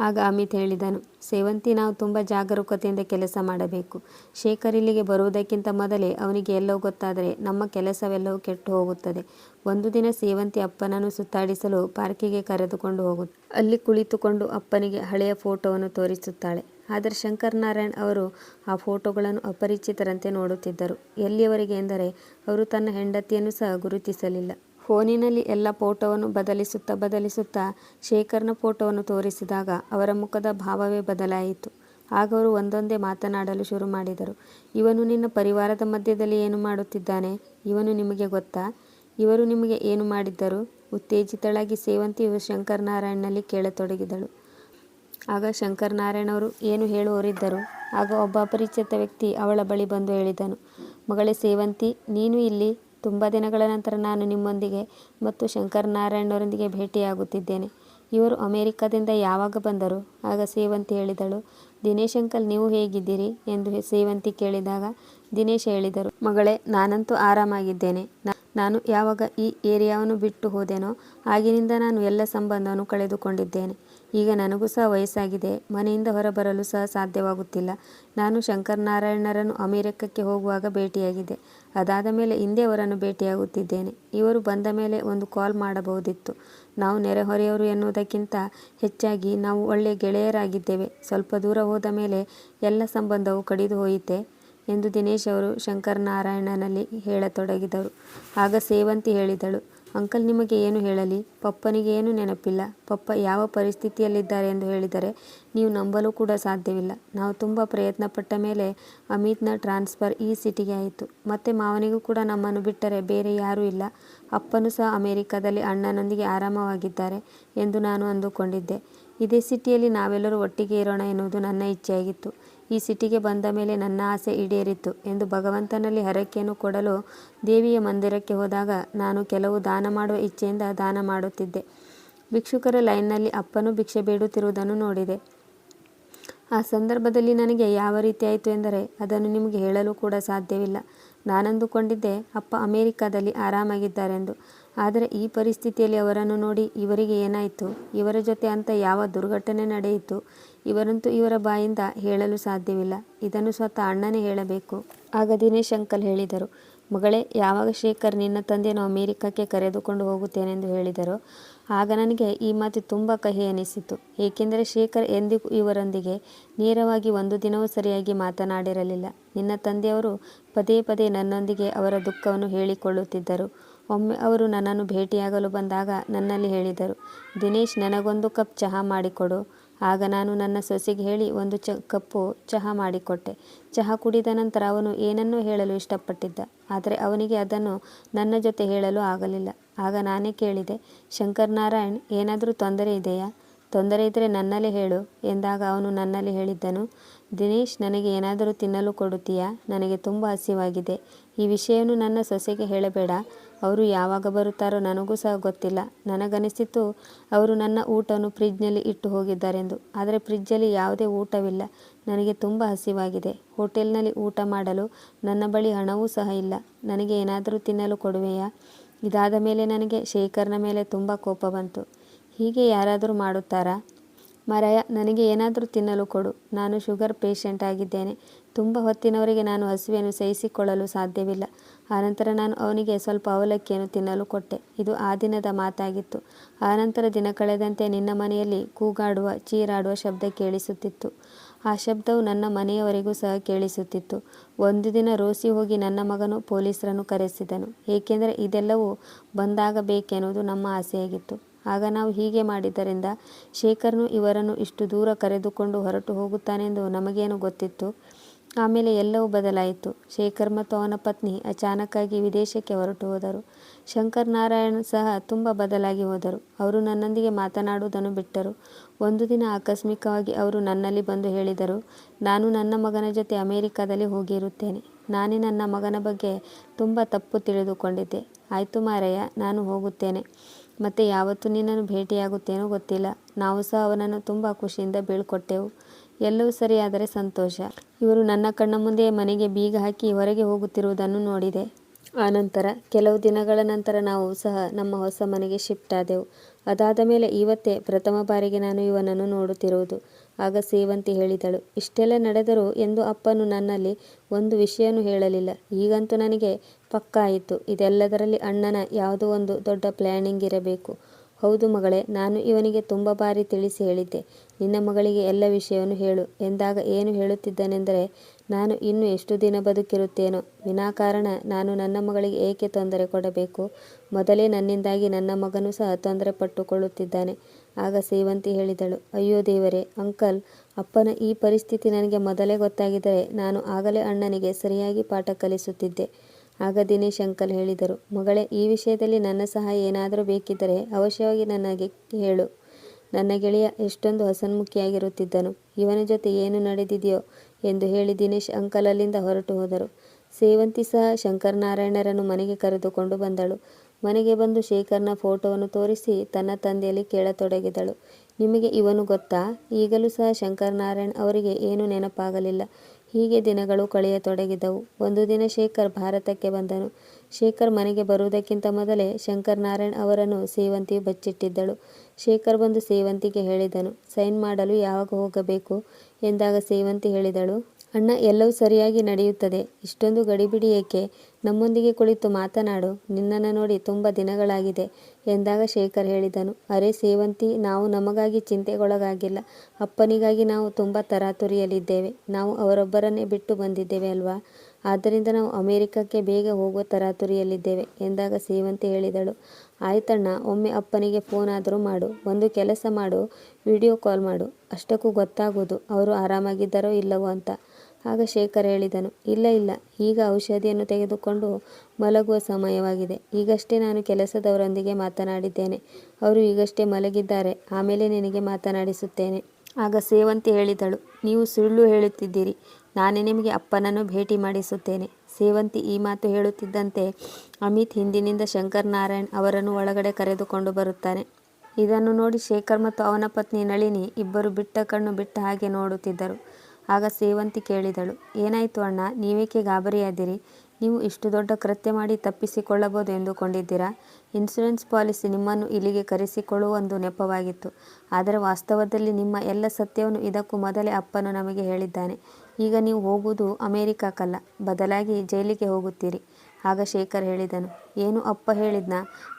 ಆಗ ಅಮಿತ್ ಹೇಳಿದನು, ಸೇವಂತಿ, ನಾವು ತುಂಬ ಜಾಗರೂಕತೆಯಿಂದ ಕೆಲಸ ಮಾಡಬೇಕು. ಶೇಖರ್ ಇಲ್ಲಿಗೆ ಬರುವುದಕ್ಕಿಂತ ಮೊದಲೇ ಅವನಿಗೆ ಎಲ್ಲವೂ ಗೊತ್ತಾದರೆ ನಮ್ಮ ಕೆಲಸವೆಲ್ಲವೂ ಕೆಟ್ಟು ಹೋಗುತ್ತದೆ. ಒಂದು ದಿನ ಸೇವಂತಿ ಅಪ್ಪನನ್ನು ಸುತ್ತಾಡಿಸಲು ಪಾರ್ಕಿಗೆ ಕರೆದುಕೊಂಡು ಹೋಗು, ಅಲ್ಲಿ ಕುಳಿತುಕೊಂಡು ಅಪ್ಪನಿಗೆ ಹಳೆಯ ಫೋಟೋವನ್ನು ತೋರಿಸುತ್ತಾಳೆ. ಆದರೆ ಶಂಕರ್ ನಾರಾಯಣ್ ಅವರು ಆ ಫೋಟೋಗಳನ್ನು ಅಪರಿಚಿತರಂತೆ ನೋಡುತ್ತಿದ್ದರು. ಎಲ್ಲಿಯವರೆಗೆ ಎಂದರೆ, ಅವರು ತನ್ನ ಹೆಂಡತಿಯನ್ನು ಸಹ ಗುರುತಿಸಲಿಲ್ಲ. ಫೋನಿನಲ್ಲಿ ಎಲ್ಲ ಫೋಟೋವನ್ನು ಬದಲಿಸುತ್ತಾ ಬದಲಿಸುತ್ತಾ ಶೇಖರ್ನ ಫೋಟೋವನ್ನು ತೋರಿಸಿದಾಗ ಅವರ ಮುಖದ ಭಾವವೇ ಬದಲಾಯಿತು. ಆಗ ಅವರು ಒಂದೊಂದೇ ಮಾತನಾಡಲು ಶುರು ಮಾಡಿದರು. ಇವನು ನಿನ್ನ ಪರಿವಾರದ ಮಧ್ಯದಲ್ಲಿ ಏನು ಮಾಡುತ್ತಿದ್ದಾನೆ? ಇವನು ನಿಮಗೆ ಗೊತ್ತಾ? ಇವರು ನಿಮಗೆ ಏನು ಮಾಡಿದ್ದರು? ಉತ್ತೇಜಿತಳಾಗಿ ಸೇವಂತಿಯು ಶಂಕರನಾರಾಯಣನಲ್ಲಿ ಕೇಳತೊಡಗಿದಳು. ಆಗ ಶಂಕರನಾರಾಯಣವರು ಏನು ಹೇಳುವವರಿದ್ದರು? ಆಗ ಒಬ್ಬ ಅಪರಿಚಿತ ವ್ಯಕ್ತಿ ಅವಳ ಬಳಿ ಬಂದು ಹೇಳಿದನು, ಮಗಳೇ ಸೇವಂತಿ, ನೀನು ಇಲ್ಲಿ ತುಂಬ ದಿನಗಳ ನಂತರ ನಾನು ನಿಮ್ಮೊಂದಿಗೆ ಮತ್ತು ಶಂಕರನಾರಾಯಣರೊಂದಿಗೆ ಭೇಟಿಯಾಗುತ್ತಿದ್ದೇನೆ. ಇವರು ಅಮೆರಿಕದಿಂದ ಯಾವಾಗ ಬಂದರು? ಆಗ ಸೇವಂತಿ ಹೇಳಿದಳು, ದಿನೇಶ್ ಅಂಕಲ್, ನೀವು ಹೇಗಿದ್ದೀರಿ? ಎಂದು ಸೇವಂತಿ ಕೇಳಿದಾಗ ದಿನೇಶ್ ಹೇಳಿದರು, ಮಗಳೇ, ನಾನಂತೂ ಆರಾಮಾಗಿದ್ದೇನೆ. ನಾನು ಯಾವಾಗ ಈ ಏರಿಯಾವನ್ನು ಬಿಟ್ಟು ಹೋದೆನೋ, ಆಗಿನಿಂದ ನಾನು ಎಲ್ಲ ಸಂಬಂಧವನ್ನು ಕಳೆದುಕೊಂಡಿದ್ದೇನೆ. ಈಗ ನನಗೂ ಸಹ ವಯಸ್ಸಾಗಿದೆ. ಮನೆಯಿಂದ ಹೊರಬರಲು ಸಹ ಸಾಧ್ಯವಾಗುತ್ತಿಲ್ಲ. ನಾನು ಶಂಕರನಾರಾಯಣರನ್ನು ಅಮೆರಿಕಕ್ಕೆ ಹೋಗುವಾಗ ಭೇಟಿಯಾಗಿದೆ ಅದಾದ ಮೇಲೆ ಹಿಂದೆ ಅವರನ್ನು ಭೇಟಿಯಾಗುತ್ತಿದ್ದೇನೆ. ಇವರು ಬಂದ ಮೇಲೆ ಒಂದು ಕಾಲ್ ಮಾಡಬಹುದಿತ್ತು. ನಾವು ನೆರೆಹೊರೆಯವರು ಎನ್ನುವುದಕ್ಕಿಂತ ಹೆಚ್ಚಾಗಿ ನಾವು ಒಳ್ಳೆಯ ಗೆಳೆಯರಾಗಿದ್ದೇವೆ. ಸ್ವಲ್ಪ ದೂರ ಹೋದ ಮೇಲೆ ಎಲ್ಲ ಸಂಬಂಧವು ಕಡಿದು ಹೋಯಿತೆ ಎಂದು ದಿನೇಶ್ ಅವರು ಶಂಕರನಾರಾಯಣನಲ್ಲಿ ಹೇಳತೊಡಗಿದರು. ಆಗ ಸೇವಂತಿ ಹೇಳಿದಳು. ಅಂಕಲ್ ನಿಮಗೆ ಏನು ಹೇಳಲಿ? ಪಪ್ಪನಿಗೆ ಏನು ನೆನಪಿಲ್ಲ. ಪಪ್ಪ ಯಾವ ಪರಿಸ್ಥಿತಿಯಲ್ಲಿದ್ದಾರೆ ಎಂದು ಹೇಳಿದರೆ ನೀವು ನಂಬಲು ಕೂಡ ಸಾಧ್ಯವಿಲ್ಲ. ನಾವು ತುಂಬ ಪ್ರಯತ್ನ ಪಟ್ಟ ಮೇಲೆ ಅಮಿತ್ನ ಟ್ರಾನ್ಸ್ಫರ್ ಈ ಸಿಟಿಗೆ ಆಯಿತು. ಮತ್ತು ಮಾವನಿಗೂ ಕೂಡ ನಮ್ಮನ್ನು ಬಿಟ್ಟರೆ ಬೇರೆ ಯಾರೂ ಇಲ್ಲ. ಅಪ್ಪನೂ ಸಹ ಅಮೆರಿಕದಲ್ಲಿ ಅಣ್ಣನೊಂದಿಗೆ ಆರಾಮವಾಗಿದ್ದಾರೆ ಎಂದು ನಾನು ಅಂದುಕೊಂಡಿದ್ದೆ. ಇದೇ ಸಿಟಿಯಲ್ಲಿ ನಾವೆಲ್ಲರೂ ಒಟ್ಟಿಗೆ ಇರೋಣ ಎನ್ನುವುದು ನನ್ನ ಇಚ್ಛೆಯಾಗಿತ್ತು. ಈ ಸಿಟಿಗೆ ಬಂದ ಮೇಲೆ ನನ್ನ ಆಸೆ ಈಡೇರಿತ್ತು ಎಂದು ಭಗವಂತನಲ್ಲಿ ಹರಕೆಯನ್ನು ಕೊಡಲು ದೇವಿಯ ಮಂದಿರಕ್ಕೆ ಹೋದಾಗ ನಾನು ಕೆಲವು ದಾನ ಮಾಡುವ ಇಚ್ಛೆಯಿಂದ ದಾನ ಮಾಡುತ್ತಿದ್ದೆ. ಭಿಕ್ಷುಕರ ಲೈನ್ನಲ್ಲಿ ಅಪ್ಪನು ಭಿಕ್ಷೆ ಬೇಡುತ್ತಿರುವುದನ್ನು ನೋಡಿದೆ. ಆ ಸಂದರ್ಭದಲ್ಲಿ ನನಗೆ ಯಾವ ರೀತಿ ಆಯಿತು ಎಂದರೆ ಅದನ್ನು ನಿಮಗೆ ಹೇಳಲು ಕೂಡ ಸಾಧ್ಯವಿಲ್ಲ. ನಾನಂದುಕೊಂಡಿದ್ದೆ, ಅಪ್ಪ ಅಮೆರಿಕದಲ್ಲಿ ಆರಾಮಾಗಿದ್ದಾರೆಂದು. ಆದರೆ ಈ ಪರಿಸ್ಥಿತಿಯಲ್ಲಿ ಅವರನ್ನು ನೋಡಿ ಇವರಿಗೆ ಏನಾಯಿತು? ಇವರ ಜೊತೆ ಅಂತ ಯಾವ ದುರ್ಘಟನೆ ನಡೆಯಿತು? ಇವರಂತೂ ಇವರ ಬಾಯಿಂದ ಹೇಳಲು ಸಾಧ್ಯವಿಲ್ಲ. ಇದನ್ನು ಸ್ವತಃ ಅಣ್ಣನೇ ಹೇಳಬೇಕು. ಆಗ ದಿನೇಶ್ ಅಂಕಲ್ ಹೇಳಿದರು, ಮಗಳೇ, ಯಾವಾಗ ಶೇಖರ್ ನಿನ್ನ ತಂದೆಯನ್ನು ಅಮೆರಿಕಕ್ಕೆ ಕರೆದುಕೊಂಡು ಹೋಗುತ್ತೇನೆಂದು ಹೇಳಿದರು. ಆಗ ನನಗೆ ಈ ಮಾತು ತುಂಬ ಕಹಿ ಅನಿಸಿತು. ಏಕೆಂದರೆ ಶೇಖರ್ ಎಂದಿಗೂ ಇವರೊಂದಿಗೆ ನೇರವಾಗಿ ಒಂದು ದಿನವೂ ಸರಿಯಾಗಿ ಮಾತನಾಡಿರಲಿಲ್ಲ. ನಿನ್ನ ತಂದೆಯವರು ಪದೇ ಪದೇ ನನ್ನೊಂದಿಗೆ ಅವರ ದುಃಖವನ್ನು ಹೇಳಿಕೊಳ್ಳುತ್ತಿದ್ದರು. ಒಮ್ಮೆ ಅವರು ನನ್ನನ್ನು ಭೇಟಿಯಾಗಲು ಬಂದಾಗ ನನ್ನಲ್ಲಿ ಹೇಳಿದರು, ದಿನೇಶ್, ನನಗೊಂದು ಕಪ್ ಚಹಾ ಮಾಡಿಕೊಡು. ಆಗ ನಾನು ನನ್ನ ಸೊಸೆಗೆ ಹೇಳಿ ಒಂದು ಚ ಕಪ್ಪು ಚಹಾ ಮಾಡಿಕೊಟ್ಟೆ. ಚಹಾ ಕುಡಿದ ನಂತರ ಅವನು ಏನನ್ನೂ ಹೇಳಲು ಇಷ್ಟಪಟ್ಟಿದ್ದ. ಆದರೆ ಅವನಿಗೆ ಅದನ್ನು ನನ್ನ ಜೊತೆ ಹೇಳಲು ಆಗಲಿಲ್ಲ. ಆಗ ನಾನೇ ಕೇಳಿದೆ, ಶಂಕರ್ ನಾರಾಯಣ್, ಏನಾದರೂ ತೊಂದರೆ ಇದೆಯಾ? ತೊಂದರೆ ಇದ್ದರೆ ನನ್ನಲ್ಲಿ ಹೇಳು ಎಂದಾಗ ಅವನು ನನ್ನಲ್ಲಿ ಹೇಳಿದ್ದನು, ದಿನೇಶ್, ನನಗೆ ಏನಾದರೂ ತಿನ್ನಲು ಕೊಡುತ್ತೀಯಾ? ನನಗೆ ತುಂಬ ಹಸಿವಾಗಿದೆ. ಈ ವಿಷಯವನ್ನು ನನ್ನ ಸೊಸೆಗೆ ಹೇಳಬೇಡ. ಅವರು ಯಾವಾಗ ಬರುತ್ತಾರೋ ನನಗೂ ಸಹ ಗೊತ್ತಿಲ್ಲ. ನನಗನಿಸಿತು, ಅವರು ನನ್ನ ಊಟವನ್ನು ಫ್ರಿಜ್ನಲ್ಲಿ ಇಟ್ಟು ಹೋಗಿದ್ದಾರೆಂದು. ಆದರೆ ಫ್ರಿಜ್ಜಲ್ಲಿ ಯಾವುದೇ ಊಟವಿಲ್ಲ. ನನಗೆ ತುಂಬ ಹಸಿವಾಗಿದೆ. ಹೋಟೆಲ್ನಲ್ಲಿ ಊಟ ಮಾಡಲು ನನ್ನ ಬಳಿ ಹಣವೂ ಸಹ ಇಲ್ಲ. ನನಗೆ ಏನಾದರೂ ತಿನ್ನಲು ಕೊಡುವೆಯಾ? ಇದಾದ ಮೇಲೆ ನನಗೆ ಶೇಖರ್ನ ಮೇಲೆ ತುಂಬ ಕೋಪ ಬಂತು. ಹೀಗೆ ಯಾರಾದರೂ ಮಾಡುತ್ತಾರಾ? ಮರಯ, ನನಗೆ ಏನಾದರೂ ತಿನ್ನಲು ಕೊಡು. ನಾನು ಶುಗರ್ ಪೇಷಂಟ್ ಆಗಿದ್ದೇನೆ. ತುಂಬ ಹೊತ್ತಿನವರಿಗೆ ನಾನು ಹಸಿವೆಯನ್ನು ಸಹಿಸಿಕೊಳ್ಳಲು ಸಾಧ್ಯವಿಲ್ಲ. ಆನಂತರ ನಾನು ಅವನಿಗೆ ಸ್ವಲ್ಪ ಅವಲಕ್ಕಿಯನ್ನು ತಿನ್ನಲು ಕೊಟ್ಟೆ. ಇದು ಆ ದಿನದ ಮಾತಾಗಿತ್ತು. ಆನಂತರ ದಿನ ಕಳೆದಂತೆ ನಿನ್ನ ಮನೆಯಲ್ಲಿ ಕೂಗಾಡುವ, ಚೀರಾಡುವ ಶಬ್ದ ಕೇಳಿಸುತ್ತಿತ್ತು. ಆ ಶಬ್ದವು ನನ್ನ ಮನೆಯವರೆಗೂ ಸಹ ಕೇಳಿಸುತ್ತಿತ್ತು. ಒಂದು ದಿನ ರೋಸಿ ಹೋಗಿ ನನ್ನ ಮಗನು ಪೊಲೀಸರನ್ನು ಕರೆಸಿದನು. ಏಕೆಂದರೆ ಇದೆಲ್ಲವೂ ಬಂದಾಗಬೇಕೆನ್ನುವುದು ನಮ್ಮ ಆಸೆಯಾಗಿತ್ತು. ಆಗ ನಾವು ಹೀಗೆ ಮಾಡಿದ್ದರಿಂದ ಶೇಖರ್ನು ಇವರನ್ನು ಇಷ್ಟು ದೂರ ಕರೆದುಕೊಂಡು ಹೊರಟು ಹೋಗುತ್ತಾನೆಂದು ನಮಗೇನು ಗೊತ್ತಿತ್ತು? ಆಮೇಲೆ ಎಲ್ಲವೂ ಬದಲಾಯಿತು. ಶೇಖರ್ ಮತ್ತು ಅವನ ಪತ್ನಿ ಅಚಾನಕ್ಕಾಗಿ ವಿದೇಶಕ್ಕೆ ಹೊರಟು ಹೋದರು. ಶಂಕರ್ ನಾರಾಯಣ ಸಹ ತುಂಬ ಬದಲಾಗಿ ಹೋದರು. ಅವರು ನನ್ನೊಂದಿಗೆ ಮಾತನಾಡುವುದನ್ನು ಬಿಟ್ಟರು. ಒಂದು ದಿನ ಆಕಸ್ಮಿಕವಾಗಿ ಅವರು ನನ್ನಲ್ಲಿ ಬಂದು ಹೇಳಿದರು, ನಾನು ನನ್ನ ಮಗನ ಜೊತೆ ಅಮೇರಿಕಾದಲ್ಲಿ ಹೋಗಿರುತ್ತೇನೆ. ನಾನೇ ನನ್ನ ಮಗನ ಬಗ್ಗೆ ತುಂಬ ತಪ್ಪು ತಿಳಿದುಕೊಂಡಿದ್ದೆ. ಆಯಿತು ಮಾರಯ್ಯ, ನಾನು ಹೋಗುತ್ತೇನೆ. ಮತ್ತು ಯಾವತ್ತು ನಿನ್ನನ್ನು ಭೇಟಿಯಾಗುತ್ತೇನೋ ಗೊತ್ತಿಲ್ಲ. ನಾವು ಸಹ ಅವನನ್ನು ತುಂಬ ಖುಷಿಯಿಂದ ಬೀಳ್ಕೊಟ್ಟೆವು. ಎಲ್ಲವೂ ಸರಿಯಾದರೆ ಸಂತೋಷ. ಇವರು ನನ್ನ ಕಣ್ಣ ಮುಂದೆ ಮನೆಗೆ ಬೀಗ ಹಾಕಿ ಹೊರಗೆ ಹೋಗುತ್ತಿರುವುದನ್ನು ನೋಡಿದೆ. ಆನಂತರ ಕೆಲವು ದಿನಗಳ ನಂತರ ನಾವು ಸಹ ನಮ್ಮ ಹೊಸ ಮನೆಗೆ ಶಿಫ್ಟ್ ಆದೆವು. ಅದಾದ ಮೇಲೆ ಇವತ್ತೇ ಪ್ರಥಮ ಬಾರಿಗೆ ನಾನು ಇವನನ್ನು ನೋಡುತ್ತಿರುವುದು. ಆಗ ಸೇವಂತಿ ಹೇಳಿದಳು, ಇಷ್ಟೆಲ್ಲ ನಡೆದರೂ ಎಂದು ಅಪ್ಪನು ನನ್ನಲ್ಲಿ ಒಂದು ವಿಷಯನೂ ಹೇಳಲಿಲ್ಲ. ಈಗಂತೂ ನನಗೆ ಪಕ್ಕಾ ಆಯಿತು ಇದೆಲ್ಲದರಲ್ಲಿ ಅಣ್ಣನ ಯಾವುದೋ ಒಂದು ದೊಡ್ಡ ಪ್ಲ್ಯಾನಿಂಗ್ ಇರಬೇಕು. ಹೌದು ಮಗಳೇ, ನಾನು ಇವನಿಗೆ ತುಂಬ ಬಾರಿ ತಿಳಿಸಿ ಹೇಳಿದ್ದೆ. ನಿನ್ನ ಮಗಳಿಗೆ ಎಲ್ಲ ವಿಷಯವನ್ನು ಹೇಳು. ಎಂದಾಗ ಏನು ಹೇಳುತ್ತಿದ್ದನೆಂದರೆ, ನಾನು ಇನ್ನು ಎಷ್ಟು ದಿನ ಬದುಕಿರುತ್ತೇನೋ, ವಿನಾಕಾರಣ ನಾನು ನನ್ನ ಮಗಳಿಗೆ ಏಕೆ ತೊಂದರೆ ಕೊಡಬೇಕು? ಮೊದಲೇ ನನ್ನಿಂದಾಗಿ ನನ್ನ ಮಗನೂ ಸಹ ತೊಂದರೆ ಪಟ್ಟುಕೊಳ್ಳುತ್ತಿದ್ದಾನೆ. ಆಗ ಸೇವಂತಿ ಹೇಳಿದಳು, ಅಯ್ಯೋ ದೇವರೇ, ಅಂಕಲ್, ಅಪ್ಪನ ಈ ಪರಿಸ್ಥಿತಿ ನನಗೆ ಮೊದಲೇ ಗೊತ್ತಾಗಿದ್ದರೆ ನಾನು ಆಗಲೇ ಅಣ್ಣನಿಗೆ ಸರಿಯಾಗಿ ಪಾಠ ಕಲಿಸುತ್ತಿದ್ದೆ. ಆಗ ದಿನೇಶ್ ಅಂಕಲ್ ಹೇಳಿದರು, ಮಗಳೇ, ಈ ವಿಷಯದಲ್ಲಿ ನನ್ನ ಸಹಾಯ ಏನಾದರೂ ಬೇಕಿದ್ದರೆ ಅವಶ್ಯವಾಗಿ ನನಗೆ ಹೇಳು. ನನ್ನ ಗೆಳೆಯ ಎಷ್ಟೊಂದು ಹಸನ್ಮುಖಿಯಾಗಿರುತ್ತಿದ್ದನು. ಇವನ ಜೊತೆ ಏನು ನಡೆದಿದೆಯೋ ಎಂದು ಹೇಳಿ ದಿನೇಶ್ ಅಂಕಲ್ ಅಲ್ಲಿಂದ ಹೊರಟು ಹೋದರು. ಸೇವಂತಿ ಸಹ ಶಂಕರನಾರಾಯಣರನ್ನು ಮನೆಗೆ ಕರೆದುಕೊಂಡು ಬಂದಳು. ಮನೆಗೆ ಬಂದು ಶೇಖರ್ನ ಫೋಟೋವನ್ನು ತೋರಿಸಿ ತನ್ನ ತಂದೆಯಲ್ಲಿ ಕೇಳತೊಡಗಿದಳು. ನಿಮಗೆ ಇವನು ಗೊತ್ತಾ? ಈಗಲೂ ಸಹ ಶಂಕರನಾರಾಯಣ್ ಅವರಿಗೆ ಏನೂ ನೆನಪಾಗಲಿಲ್ಲ. ಹೀಗೆ ದಿನಗಳು ಕಳೆಯತೊಡಗಿದವು. ಒಂದು ದಿನ ಶೇಖರ್ ಭಾರತಕ್ಕೆ ಬಂದನು. ಶೇಖರ್ ಮನೆಗೆ ಬರುವುದಕ್ಕಿಂತ ಮೊದಲೇ ಶಂಕರ್ ನಾರಾಯಣ್ ಅವರನ್ನು ಸೇವಂತಿ ಬಚ್ಚಿಟ್ಟಿದ್ದಳು. ಶೇಖರ್ ಬಂದು ಸೇವಂತಿಗೆ ಹೇಳಿದನು. ಸೈನ್ ಮಾಡಲು ಯಾವಾಗ ಹೋಗಬೇಕು? ಎಂದಾಗ ಸೇವಂತಿ ಹೇಳಿದಳು. ಅಣ್ಣ, ಎಲ್ಲವೂ ಸರಿಯಾಗಿ ನಡೆಯುತ್ತದೆ. ಇಷ್ಟೊಂದು ಗಡಿಬಿಡಿ ಏಕೆ? ನಮ್ಮೊಂದಿಗೆ ಕುಳಿತು ಮಾತನಾಡು, ನಿನ್ನನ್ನು ನೋಡಿ ತುಂಬ ದಿನಗಳಾಗಿದೆ ಎಂದಾಗ ಶೇಖರ್ ಹೇಳಿದನು. ಅರೆ ಸೇವಂತಿ, ನಾವು ನಮಗಾಗಿ ಚಿಂತೆಗೊಳಗಾಗಿಲ್ಲ. ಅಪ್ಪನಿಗಾಗಿ ನಾವು ತುಂಬ ತರಾತುರಿಯಲ್ಲಿದ್ದೇವೆ. ನಾವು ಅವರೊಬ್ಬರನ್ನೇ ಬಿಟ್ಟು ಬಂದಿದ್ದೇವೆ ಅಲ್ವಾ? ಆದ್ದರಿಂದ ನಾವು ಅಮೆರಿಕಕ್ಕೆ ಬೇಗ ಹೋಗುವ ತರಾತುರಿಯಲ್ಲಿದ್ದೇವೆ ಎಂದಾಗ ಸೇವಂತಿ ಹೇಳಿದಳು. ಆಯ್ತಣ್ಣ, ಒಮ್ಮೆ ಅಪ್ಪನಿಗೆ ಫೋನ್ ಆದರೂ ಮಾಡು. ಒಂದು ಕೆಲಸ ಮಾಡು ವಿಡಿಯೋ ಕಾಲ್ ಮಾಡು. ಅಷ್ಟಕ್ಕೂ ಗೊತ್ತಾಗೋದು ಅವರು ಆರಾಮಾಗಿದ್ದಾರೋ ಇಲ್ಲವೋ ಅಂತ. ಆಗ ಶೇಖರ್ ಹೇಳಿದನು, ಇಲ್ಲ ಇಲ್ಲ, ಈಗ ಔಷಧಿಯನ್ನು ತೆಗೆದುಕೊಂಡು ಮಲಗುವ ಸಮಯವಾಗಿದೆ. ಈಗಷ್ಟೇ ನಾನು ಕೆಲಸದವರೊಂದಿಗೆ ಮಾತನಾಡಿದ್ದೇನೆ. ಅವರು ಈಗಷ್ಟೇ ಮಲಗಿದ್ದಾರೆ, ಆಮೇಲೆ ನಿನಗೆ ಮಾತನಾಡಿಸುತ್ತೇನೆ. ಆಗ ಸೇವಂತಿ ಹೇಳಿದಳು, ನೀವು ಸುಳ್ಳು ಹೇಳುತ್ತಿದ್ದೀರಿ, ನಾನೇ ನಿಮಗೆ ಅಪ್ಪನನ್ನು ಭೇಟಿ ಮಾಡಿಸುತ್ತೇನೆ. ಸೇವಂತಿ ಈ ಮಾತು ಹೇಳುತ್ತಿದ್ದಂತೆ ಅಮಿತ್ ಹಿಂದಿನಿಂದ ಶಂಕರ್ ನಾರಾಯಣ್ ಅವರನ್ನು ಒಳಗಡೆ ಕರೆದುಕೊಂಡು ಬರುತ್ತಾನೆ. ಇದನ್ನು ನೋಡಿ ಶೇಖರ್ ಮತ್ತು ಅವನ ಪತ್ನಿ ನಳಿನಿ ಇಬ್ಬರು ಬಿಟ್ಟ ಕಣ್ಣು ಬಿಟ್ಟ ಹಾಗೆ ನೋಡುತ್ತಿದ್ದರು. ಆಗ ಸೇವಂತಿ ಕೇಳಿದಳು, ಏನಾಯಿತು ಅಣ್ಣ, ನೀವೇಕೆ ಗಾಬರಿಯಾದಿರಿ? ನೀವು ಇಷ್ಟು ದೊಡ್ಡ ಕೃತ್ಯ ಮಾಡಿ ತಪ್ಪಿಸಿಕೊಳ್ಳಬಹುದು ಎಂದುಕೊಂಡಿದ್ದೀರಾ? ಇನ್ಸೂರೆನ್ಸ್ ಪಾಲಿಸಿ ನಿಮ್ಮನ್ನು ಇಲ್ಲಿಗೆ ಕರೆಸಿಕೊಳ್ಳುವ ಒಂದು ನೆಪವಾಗಿತ್ತು. ಆದರೆ ವಾಸ್ತವದಲ್ಲಿ ನಿಮ್ಮ ಎಲ್ಲ ಸತ್ಯವನ್ನು ಇದಕ್ಕೂ ಮೊದಲೇ ಅಪ್ಪನು ನಮಗೆ ಹೇಳಿದ್ದಾನೆ. ಈಗ ನೀವು ಹೋಗುವುದು ಅಮೇರಿಕಾಕ್ಕಲ್ಲ ಬದಲಾಗಿ ಜೈಲಿಗೆ ಹೋಗುತ್ತೀರಿ, ಆಗ ಶೇಖರ್ ಹೇಳಿದನು. ಏನು ಅಪ್ಪ ಹೇಳಿದ್ನ?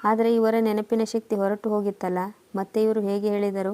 ಆದರೆ ಇವರ ನೆನಪಿನ ಶಕ್ತಿ ಹೊರಟು ಹೋಗಿತ್ತಲ್ಲ, ಮತ್ತೆ ಇವರು ಹೇಗೆ ಹೇಳಿದರು?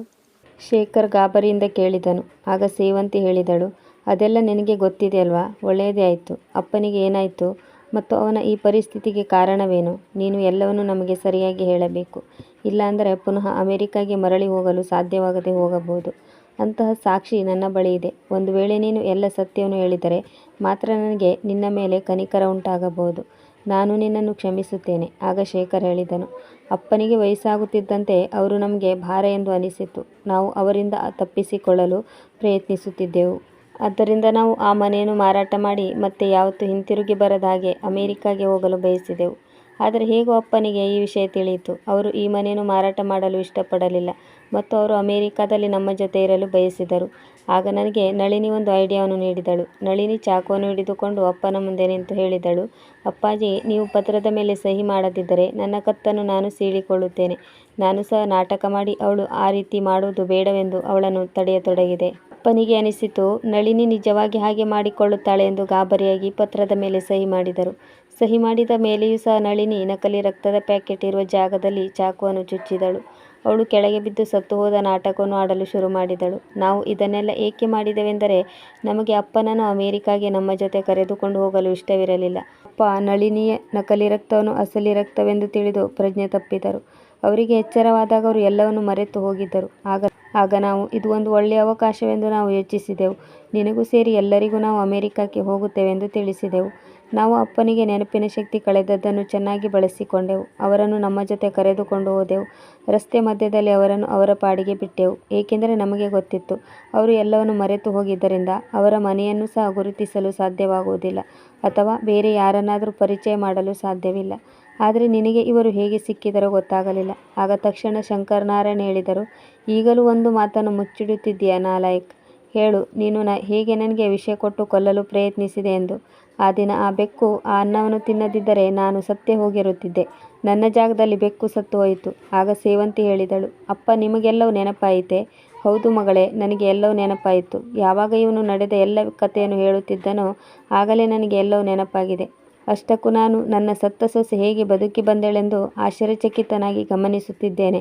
ಶೇಖರ್ ಗಾಬರಿಯಿಂದ ಕೇಳಿದನು. ಆಗ ಸೇವಂತಿ ಹೇಳಿದಳು, ಅದೆಲ್ಲ ನಿನಗೆ ಗೊತ್ತಿದೆ ಅಲ್ವಾ? ಒಳ್ಳೆಯದೇ ಆಯಿತು. ಅಪ್ಪನಿಗೆ ಏನಾಯಿತು? ಮತ್ತು ಅವನ ಈ ಪರಿಸ್ಥಿತಿಗೆ ಕಾರಣವೇನು? ನೀನು ಎಲ್ಲವನ್ನೂ ನಮಗೆ ಸರಿಯಾಗಿ ಹೇಳಬೇಕು. ಇಲ್ಲಾಂದರೆ ಪುನಃ ಅಮೆರಿಕಾಗೆ ಮರಳಿ ಹೋಗಲು ಸಾಧ್ಯವಾಗದೆ ಹೋಗಬಹುದು. ಅಂತಹ ಸಾಕ್ಷಿ ನನ್ನ ಬಳಿ ಇದೆ. ಒಂದು ವೇಳೆ ನೀನು ಎಲ್ಲ ಸತ್ಯವನ್ನು ಹೇಳಿದರೆ ಮಾತ್ರ ನನಗೆ ನಿನ್ನ ಮೇಲೆ ಕನಿಕರ ಉಂಟಾಗಬಹುದು. ನಾನು ನಿನ್ನನ್ನು ಕ್ಷಮಿಸುತ್ತೇನೆ. ಆಗ ಶೇಖರ್ ಹೇಳಿದನು, ಅಪ್ಪನಿಗೆ ವಯಸ್ಸಾಗುತ್ತಿದ್ದಂತೆ ಅವರು ನಮಗೆ ಭಾರ ಎಂದು ಅನಿಸಿತು. ನಾವು ಅವರಿಂದ ತಪ್ಪಿಸಿಕೊಳ್ಳಲು ಪ್ರಯತ್ನಿಸುತ್ತಿದ್ದೆವು. ಆದ್ದರಿಂದ ನಾವು ಆ ಮನೆಯನ್ನು ಮಾರಾಟ ಮಾಡಿ ಮತ್ತೆ ಯಾವತ್ತು ಹಿಂತಿರುಗಿ ಬರದ ಹಾಗೆ ಅಮೇರಿಕಾಗೆ ಹೋಗಲು ಬಯಸಿದೆವು. ಆದರೆ ಹೇಗೋ ಅಪ್ಪನಿಗೆ ಈ ವಿಷಯ ತಿಳಿಯಿತು. ಅವರು ಈ ಮನೆಯನ್ನು ಮಾರಾಟ ಮಾಡಲು ಇಷ್ಟಪಡಲಿಲ್ಲ. ಮತ್ತು ಅವರು ಅಮೇರಿಕಾದಲ್ಲಿ ನಮ್ಮ ಜೊತೆ ಇರಲು ಬಯಸಿದರು. ಆಗ ನನಗೆ ನಳಿನಿ ಒಂದು ಐಡಿಯಾವನ್ನು ನೀಡಿದಳು. ನಳಿನಿ ಚಾಕುವನ್ನು ಹಿಡಿದುಕೊಂಡು ಅಪ್ಪನ ಮುಂದೆ ನಿಂತು ಹೇಳಿದಳು, ಅಪ್ಪಾಜಿ, ನೀವು ಪತ್ರದ ಮೇಲೆ ಸಹಿ ಮಾಡದಿದ್ದರೆ ನನ್ನ ಕತ್ತನ್ನು ನಾನು ಸೀಳಿಕೊಳ್ಳುತ್ತೇನೆ. ನಾನು ಸಹ ನಾಟಕ ಮಾಡಿ ಅವಳು ಆ ರೀತಿ ಮಾಡುವುದು ಬೇಡವೆಂದು ಅವಳನ್ನು ತಡೆಯತೊಡಗಿದೆ. ಅಪ್ಪನಿಗೆ ಅನಿಸಿತು, ನಳಿನಿ ನಿಜವಾಗಿ ಹಾಗೆ ಮಾಡಿಕೊಳ್ಳುತ್ತಾಳೆ ಎಂದು ಗಾಬರಿಯಾಗಿ ಪತ್ರದ ಮೇಲೆ ಸಹಿ ಮಾಡಿದರು. ಸಹಿ ಮಾಡಿದ ಮೇಲೆಯೂ ಸಹ ನಳಿನಿ ನಕಲಿ ರಕ್ತದ ಪ್ಯಾಕೆಟ್ ಇರುವ ಜಾಗದಲ್ಲಿ ಚಾಕುವನ್ನು ಚುಚ್ಚಿದಳು. ಅವಳು ಕೆಳಗೆ ಬಿದ್ದು ಸತ್ತು ಹೋದ ನಾಟಕವನ್ನು ಆಡಲು ಶುರು ಮಾಡಿದಳು. ನಾವು ಇದನ್ನೆಲ್ಲ ಏಕೆ ಮಾಡಿದೆವೆಂದರೆ, ನಮಗೆ ಅಪ್ಪನನ್ನು ಅಮೇರಿಕಾಗೆ ನಮ್ಮ ಜೊತೆ ಕರೆದುಕೊಂಡು ಹೋಗಲು ಇಷ್ಟವಿರಲಿಲ್ಲ. ಅಪ್ಪ ನಳಿನಿಯ ನಕಲಿ ರಕ್ತವನ್ನು ಅಸಲಿ ರಕ್ತವೆಂದು ತಿಳಿದು ಪ್ರಜ್ಞೆ ತಪ್ಪಿದರು. ಅವರಿಗೆ ಎಚ್ಚರವಾದಾಗ ಅವರು ಎಲ್ಲವನ್ನು ಮರೆತು ಹೋಗಿದ್ದರು. ಆಗ ಆಗ ನಾವು, ಇದು ಒಂದು ಒಳ್ಳೆಯ ಅವಕಾಶವೆಂದು ನಾವು ಯೋಚಿಸಿದೆವು. ನಿನಗೂ ಸೇರಿ ಎಲ್ಲರಿಗೂ ನಾವು ಅಮೇರಿಕಾಕ್ಕೆ ಹೋಗುತ್ತೇವೆಂದು ತಿಳಿಸಿದೆವು. ನಾವು ಅಪ್ಪನಿಗೆ ನೆನಪಿನ ಶಕ್ತಿ ಕಳೆದದ್ದನ್ನು ಚೆನ್ನಾಗಿ ಬಳಸಿಕೊಂಡೆವು. ಅವರನ್ನು ನಮ್ಮ ಜೊತೆ ಕರೆದುಕೊಂಡು ಹೋದೆವು. ರಸ್ತೆ ಮಧ್ಯದಲ್ಲಿ ಅವರನ್ನು ಅವರ ಪಾಡಿಗೆ ಬಿಟ್ಟೆವು. ಏಕೆಂದರೆ ನಮಗೆ ಗೊತ್ತಿತ್ತು, ಅವರು ಎಲ್ಲವನ್ನು ಮರೆತು ಹೋಗಿದ್ದರಿಂದ ಅವರ ಮನೆಯನ್ನು ಸಹ ಗುರುತಿಸಲು ಸಾಧ್ಯವಾಗುವುದಿಲ್ಲ ಅಥವಾ ಬೇರೆ ಯಾರನ್ನಾದರೂ ಪರಿಚಯ ಮಾಡಲು ಸಾಧ್ಯವಿಲ್ಲ. ಆದರೆ ನಿನಗೆ ಇವರು ಹೇಗೆ ಸಿಕ್ಕಿದರೋ ಗೊತ್ತಾಗಲಿಲ್ಲ. ಆಗ ತಕ್ಷಣ ಶಂಕರನಾರಾಯಣ್ ಹೇಳಿದರು, ಈಗಲೂ ಒಂದು ಮಾತನ್ನು ಮುಚ್ಚಿಡುತ್ತಿದ್ದೀಯಾ ನಾಲಾಯಕ್? ಹೇಳು, ನೀನು ನ, ಹೇಗೆ ನನಗೆ ವಿಷಯ ಕೊಟ್ಟು ಕೊಲ್ಲಲು ಪ್ರಯತ್ನಿಸಿದೆ ಎಂದು. ಆ ದಿನ ಆ ಬೆಕ್ಕು ಆ ಅನ್ನವನ್ನು ತಿನ್ನದಿದ್ದರೆ ನಾನು ಸತ್ತೇ ಹೋಗಿರುತ್ತಿದ್ದೆ. ನನ್ನ ಜಾಗದಲ್ಲಿ ಬೆಕ್ಕು ಸತ್ತು ಹೋಯಿತು ಆಗ ಸೇವಂತಿ ಹೇಳಿದಳು, ಅಪ್ಪ, ನಿಮಗೆಲ್ಲವೂ ನೆನಪಾಯಿತೆ? ಹೌದು ಮಗಳೇ, ನನಗೆ ಎಲ್ಲವೂ ನೆನಪಾಯಿತು. ಯಾವಾಗ ಇವನು ನಡೆದ ಎಲ್ಲ ಕಥೆಯನ್ನು ಹೇಳುತ್ತಿದ್ದನೋ ಆಗಲೇ ನನಗೆ ಎಲ್ಲವೂ ನೆನಪಾಗಿದೆ. ಅಷ್ಟಕ್ಕೂ ನಾನು ನನ್ನ ಸತ್ತ ಸೊಸೆ ಹೇಗೆ ಬದುಕಿ ಬಂದಳೆಂದು ಆಶ್ಚರ್ಯಚಕಿತನಾಗಿ ಗಮನಿಸುತ್ತಿದ್ದೇನೆ.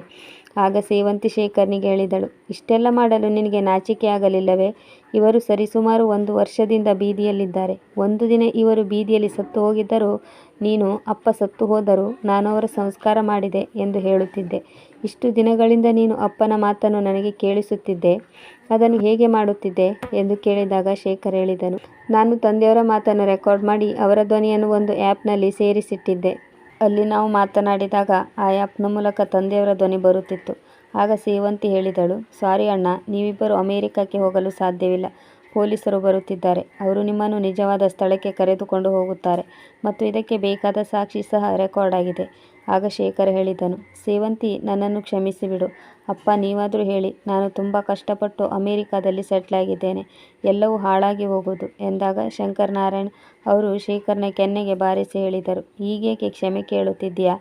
ಆಗ ಸೇವಂತಿ ಶೇಖರ್ನಿಗೆ ಹೇಳಿದಳು, ಇಷ್ಟೆಲ್ಲ ಮಾಡಲು ನಿನಗೆ ನಾಚಿಕೆ ಆಗಲಿಲ್ಲವೇ? ಇವರು ಸರಿಸುಮಾರು ಒಂದು ವರ್ಷದಿಂದ ಬೀದಿಯಲ್ಲಿದ್ದಾರೆ. ಒಂದು ದಿನ ಇವರು ಬೀದಿಯಲ್ಲಿ ಸತ್ತು ಹೋಗಿದ್ದರೂ ನೀನು ಅಪ್ಪ ಸತ್ತು ಹೋದರೂ ನಾನು ಅವರ ಸಂಸ್ಕಾರ ಮಾಡಿದೆ ಎಂದು ಹೇಳುತ್ತಿದ್ದೆ. ಇಷ್ಟು ದಿನಗಳಿಂದ ನೀನು ಅಪ್ಪನ ಮಾತನ್ನು ನನಗೆ ಕೇಳಿಸುತ್ತಿದ್ದೆ. ಅದನ್ನು ಹೇಗೆ ಮಾಡುತ್ತಿದ್ದೆ? ಎಂದು ಕೇಳಿದಾಗ ಶೇಖರ್ ಹೇಳಿದನು, ನಾನು ತಂದೆಯವರ ಮಾತನ್ನು ರೆಕಾರ್ಡ್ ಮಾಡಿ ಅವರ ಧ್ವನಿಯನ್ನು ಒಂದು ಆ್ಯಪ್ನಲ್ಲಿ ಸೇರಿಸಿಟ್ಟಿದ್ದೆ. ಅಲ್ಲಿ ನಾವು ಮಾತನಾಡಿದಾಗ ಆ ಆ್ಯಪ್ನ ಮೂಲಕ ತಂದೆಯವರ ಧ್ವನಿ ಬರುತ್ತಿತ್ತು. ಆಗ ಸೇವಂತಿ ಹೇಳಿದಳು, ಸಾರಿ ಅಣ್ಣ, ನೀವಿಬ್ಬರು ಅಮೆರಿಕಕ್ಕೆ ಹೋಗಲು ಸಾಧ್ಯವಿಲ್ಲ. ಪೊಲೀಸರು ಬರುತ್ತಿದ್ದಾರೆ. ಅವರು ನಿಮ್ಮನ್ನು ನಿಜವಾದ ಸ್ಥಳಕ್ಕೆ ಕರೆದುಕೊಂಡು ಹೋಗುತ್ತಾರೆ ಮತ್ತು ಇದಕ್ಕೆ ಬೇಕಾದ ಸಾಕ್ಷಿ ಸಹ ರೆಕಾರ್ಡ್ ಆಗಿದೆ. ಆಗ ಶೇಖರ್ ಹೇಳಿದನು, ಸೇವಂತಿ, ನನ್ನನ್ನು ಕ್ಷಮಿಸಿಬಿಡು. ಅಪ್ಪ, ನೀವಾದರೂ ಹೇಳಿ, ನಾನು ತುಂಬ ಕಷ್ಟಪಟ್ಟು ಅಮೆರಿಕಾದಲ್ಲಿ ಸೆಟ್ಲಾಗಿದ್ದೇನೆ ಎಲ್ಲವೂ ಹಾಳಾಗಿ ಹೋಗುವುದು, ಎಂದಾಗ ಶಂಕರ್ ನಾರಾಯಣ್ ಅವರು ಶೇಖರ್ನ ಕೆನ್ನೆಗೆ ಬಾರಿಸಿ ಹೇಳಿದರು, ಈಗೇಕೆ ಕ್ಷಮೆ ಕೇಳುತ್ತಿದ್ದೀಯಾ?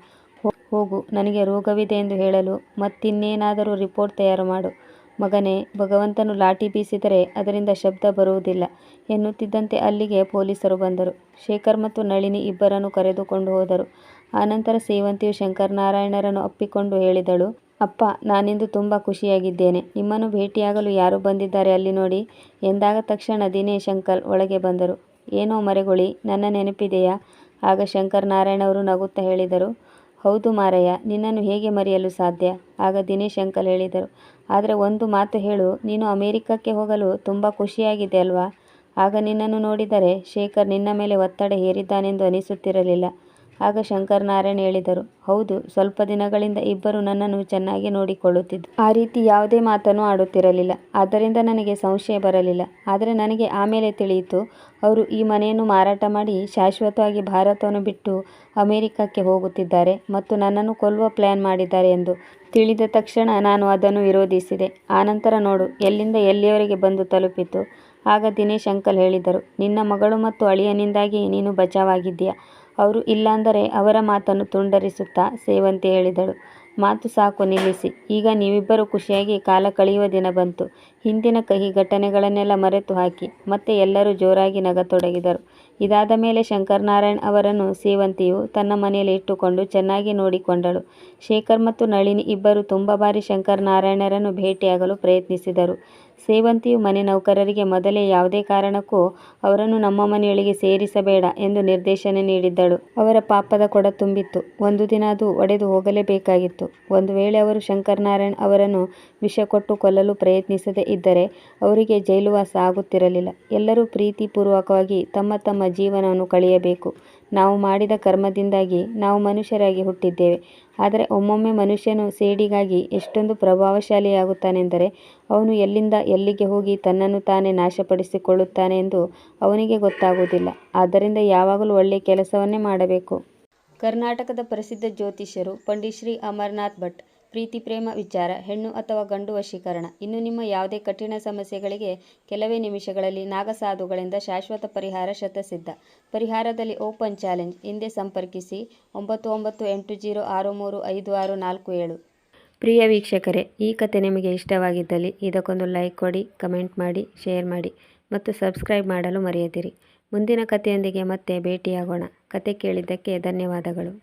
ಹೋಗು, ನನಗೆ ರೋಗವಿದೆ ಎಂದು ಹೇಳಲು, ಮತ್ತಿನ್ನೇನಾದರೂ ರಿಪೋರ್ಟ್ ತಯಾರು ಮಾಡು. ಮಗನೇ, ಭಗವಂತನು ಲಾಠಿ ಬೀಸಿದರೆ ಅದರಿಂದ ಶಬ್ದ ಬರುವುದಿಲ್ಲ, ಎನ್ನುತ್ತಿದ್ದಂತೆ ಅಲ್ಲಿಗೆ ಪೊಲೀಸರು ಬಂದರು. ಶೇಖರ್ ಮತ್ತು ನಳಿನಿ ಇಬ್ಬರನ್ನು ಕರೆದುಕೊಂಡು ಹೋದರು. ಆನಂತರ ಸೇವಂತಿಯು ಶಂಕರನಾರಾಯಣರನ್ನು ಅಪ್ಪಿಕೊಂಡು ಹೇಳಿದಳು, ಅಪ್ಪ, ನಾನಿಂದು ತುಂಬ ಖುಷಿಯಾಗಿದ್ದೇನೆ. ನಿಮ್ಮನ್ನು ಭೇಟಿಯಾಗಲು ಯಾರು ಬಂದಿದ್ದಾರೆ ಅಲ್ಲಿ ನೋಡಿ. ಎಂದಾಗ ತಕ್ಷಣ ದಿನೇಶ್ ಅಂಕಲ್ ಒಳಗೆ ಬಂದರು, ಏನೋ ಮರೆಗೊಳಿ ನನ್ನ ನೆನಪಿದೆಯಾ? ಆಗ ಶಂಕರ್ ನಾರಾಯಣ ಅವರು ನಗುತ್ತಾ ಹೇಳಿದರು, ಹೌದು ಮಾರಯ್ಯ, ನಿನ್ನನ್ನು ಹೇಗೆ ಮರೆಯಲು ಸಾಧ್ಯ? ಆಗ ದಿನೇಶ್ ಅಂಕಲ್ ಹೇಳಿದರು, ಆದರೆ ಒಂದು ಮಾತು ಹೇಳು, ನೀನು ಅಮೆರಿಕಕ್ಕೆ ಹೋಗಲು ತುಂಬ ಖುಷಿಯಾಗಿದೆ ಅಲ್ವಾ? ಆಗ ನಿನ್ನನ್ನು ನೋಡಿದರೆ ಶೇಖರ್ ನಿನ್ನ ಮೇಲೆ ಒತ್ತಡ ಹೇರಿದ್ದಾನೆಂದು ಅನಿಸುತ್ತಿರಲಿಲ್ಲ. ಆಗ ಶಂಕರ್ ನಾರಾಯಣ್ ಹೇಳಿದರು, ಹೌದು, ಸ್ವಲ್ಪ ದಿನಗಳಿಂದ ಇಬ್ಬರು ನನ್ನನ್ನು ಚೆನ್ನಾಗಿ ನೋಡಿಕೊಳ್ಳುತ್ತಿದ್ದು. ಆ ರೀತಿ ಯಾವುದೇ ಮಾತನ್ನು ಆಡುತ್ತಿರಲಿಲ್ಲ. ಆದ್ದರಿಂದ ನನಗೆ ಸಂಶಯ ಬರಲಿಲ್ಲ. ಆದರೆ ನನಗೆ ಆಮೇಲೆ ತಿಳಿಯಿತು, ಅವರು ಈ ಮನೆಯನ್ನು ಮಾರಾಟ ಮಾಡಿ ಶಾಶ್ವತವಾಗಿ ಭಾರತವನ್ನು ಬಿಟ್ಟು ಅಮೆರಿಕಕ್ಕೆ ಹೋಗುತ್ತಿದ್ದಾರೆ ಮತ್ತು ನನ್ನನ್ನು ಕೊಲ್ಲುವ ಪ್ಲ್ಯಾನ್ ಮಾಡಿದ್ದಾರೆ ಎಂದು ತಿಳಿದ ತಕ್ಷಣ ನಾನು ಅದನ್ನು ವಿರೋಧಿಸಿದೆ. ಆನಂತರ ನೋಡು, ಎಲ್ಲಿಂದ ಎಲ್ಲಿಯವರೆಗೆ ಬಂದು ತಲುಪಿತು? ಆಗ ದಿನೇಶ್ ಅಂಕಲ್ ಹೇಳಿದರು, ನಿನ್ನ ಮಗಳು ಮತ್ತು ಅಳಿಯನಿಂದಾಗಿ ನೀನು ಬಚಾವಾಗಿದ್ದೀಯಾ? ಅವರು ಇಲ್ಲಾಂದರೆ ಅವರ ಮಾತನ್ನು ತುಂಡರಿಸುತ್ತಾ ಸೇವಂತಿ ಹೇಳಿದಳು. ಮಾತು ಸಾಕು, ನಿಲ್ಲಿಸಿ. ಈಗ ನೀವಿಬ್ಬರು ಖುಷಿಯಾಗಿ ಕಾಲ ಕಳೆಯುವ ದಿನ ಬಂತು. ಹಿಂದಿನ ಕಹಿ ಘಟನೆಗಳನ್ನೆಲ್ಲ ಮರೆತು ಹಾಕಿ. ಮತ್ತೆ ಎಲ್ಲರೂ ಜೋರಾಗಿ ನಗತೊಡಗಿದರು. ಇದಾದ ಮೇಲೆ ಶಂಕರನಾರಾಯಣ್ ಅವರನ್ನು ಸೇವಂತಿಯು ತನ್ನ ಮನೆಯಲ್ಲಿ ಇಟ್ಟುಕೊಂಡು ಚೆನ್ನಾಗಿ ನೋಡಿಕೊಂಡಳು. ಶೇಖರ್ ಮತ್ತು ನಳಿನಿ ಇಬ್ಬರು ತುಂಬ ಬಾರಿ ಶಂಕರನಾರಾಯಣರನ್ನು ಭೇಟಿಯಾಗಲು ಪ್ರಯತ್ನಿಸಿದರು. ಸೇವಂತಿಯು ಮನೆ ನೌಕರರಿಗೆ ಮೊದಲೇ ಯಾವುದೇ ಕಾರಣಕ್ಕೂ ಅವರನ್ನು ನಮ್ಮ ಮನೆಯೊಳಗೆ ಸೇರಿಸಬೇಡ ಎಂದು ನಿರ್ದೇಶನ ನೀಡಿದ್ದಳು. ಅವರ ಪಾಪದ ಕೊಡ ತುಂಬಿತ್ತು. ಒಂದು ದಿನ ಅದು ಒಡೆದು ಹೋಗಲೇಬೇಕಾಗಿತ್ತು. ಒಂದು ವೇಳೆ ಅವರು ಶಂಕರನಾರಾಯಣ್ ಅವರನ್ನು ವಿಷ ಕೊಟ್ಟು ಕೊಲ್ಲಲು ಪ್ರಯತ್ನಿಸದೇ ಇದ್ದರೆ ಅವರಿಗೆ ಜೈಲುವಾಸ ಆಗುತ್ತಿರಲಿಲ್ಲ. ಎಲ್ಲರೂ ಪ್ರೀತಿಪೂರ್ವಕವಾಗಿ ತಮ್ಮ ತಮ್ಮ ಜೀವನವನ್ನು ಕಳೆಯಬೇಕು. ನಾವು ಮಾಡಿದ ಕರ್ಮದಿಂದಾಗಿ ನಾವು ಮನುಷ್ಯರಾಗಿ ಹುಟ್ಟಿದ್ದೇವೆ. ಆದರೆ ಒಮ್ಮೊಮ್ಮೆ ಮನುಷ್ಯನು ಸೇಡಿಗಾಗಿ ಎಷ್ಟೊಂದು ಪ್ರಭಾವಶಾಲಿಯಾಗುತ್ತಾನೆಂದರೆ ಅವನು ಎಲ್ಲಿಂದ ಎಲ್ಲಿಗೆ ಹೋಗಿ ತನ್ನನ್ನು ತಾನೇ ನಾಶಪಡಿಸಿಕೊಳ್ಳುತ್ತಾನೆ ಎಂದು ಅವನಿಗೆ ಗೊತ್ತಾಗುವುದಿಲ್ಲ. ಆದ್ದರಿಂದ ಯಾವಾಗಲೂ ಒಳ್ಳೆಯ ಕೆಲಸವನ್ನೇ ಮಾಡಬೇಕು. ಕರ್ನಾಟಕದ ಪ್ರಸಿದ್ಧ ಜ್ಯೋತಿಷ್ಯರು ಪಂಡಿತ್ ಶ್ರೀ ಅಮರನಾಥ್ ಭಟ್ ಪ್ರೀತಿ, ಪ್ರೇಮ, ವಿಚಾರ, ಹೆಣ್ಣು ಅಥವಾ ಗಂಡು ವಶೀಕರಣ. ಇನ್ನು ನಿಮ್ಮ ಯಾವುದೇ ಕಠಿಣ ಸಮಸ್ಯೆಗಳಿಗೆ ಕೆಲವೇ ನಿಮಿಷಗಳಲ್ಲಿ ನಾಗಸಾಧುಗಳಿಂದ ಶಾಶ್ವತ ಪರಿಹಾರ ಶತಸಿದ್ಧ. ಪರಿಹಾರದಲ್ಲಿ ಓಪನ್ ಚಾಲೆಂಜ್. ಹಿಂದೆ ಸಂಪರ್ಕಿಸಿ. ಒಂಬತ್ತು ಒಂಬತ್ತು ಎಂಟು ಜೀರೋ ಆರು ಮೂರು ಐದು ಆರು ನಾಲ್ಕು ಏಳು. ಪ್ರಿಯ ವೀಕ್ಷಕರೇ, ಈ ಕತೆ ನಿಮಗೆ ಇಷ್ಟವಾಗಿದ್ದಲ್ಲಿ ಇದಕ್ಕೊಂದು ಲೈಕ್ ಕೊಡಿ, ಕಮೆಂಟ್ ಮಾಡಿ, ಶೇರ್ ಮಾಡಿ ಮತ್ತು ಸಬ್ಸ್ಕ್ರೈಬ್ ಮಾಡಲು ಮರೆಯದಿರಿ. ಮುಂದಿನ ಕಥೆಯೊಂದಿಗೆ ಮತ್ತೆ ಭೇಟಿಯಾಗೋಣ. ಕತೆ ಕೇಳಿದ್ದಕ್ಕೆ ಧನ್ಯವಾದಗಳು.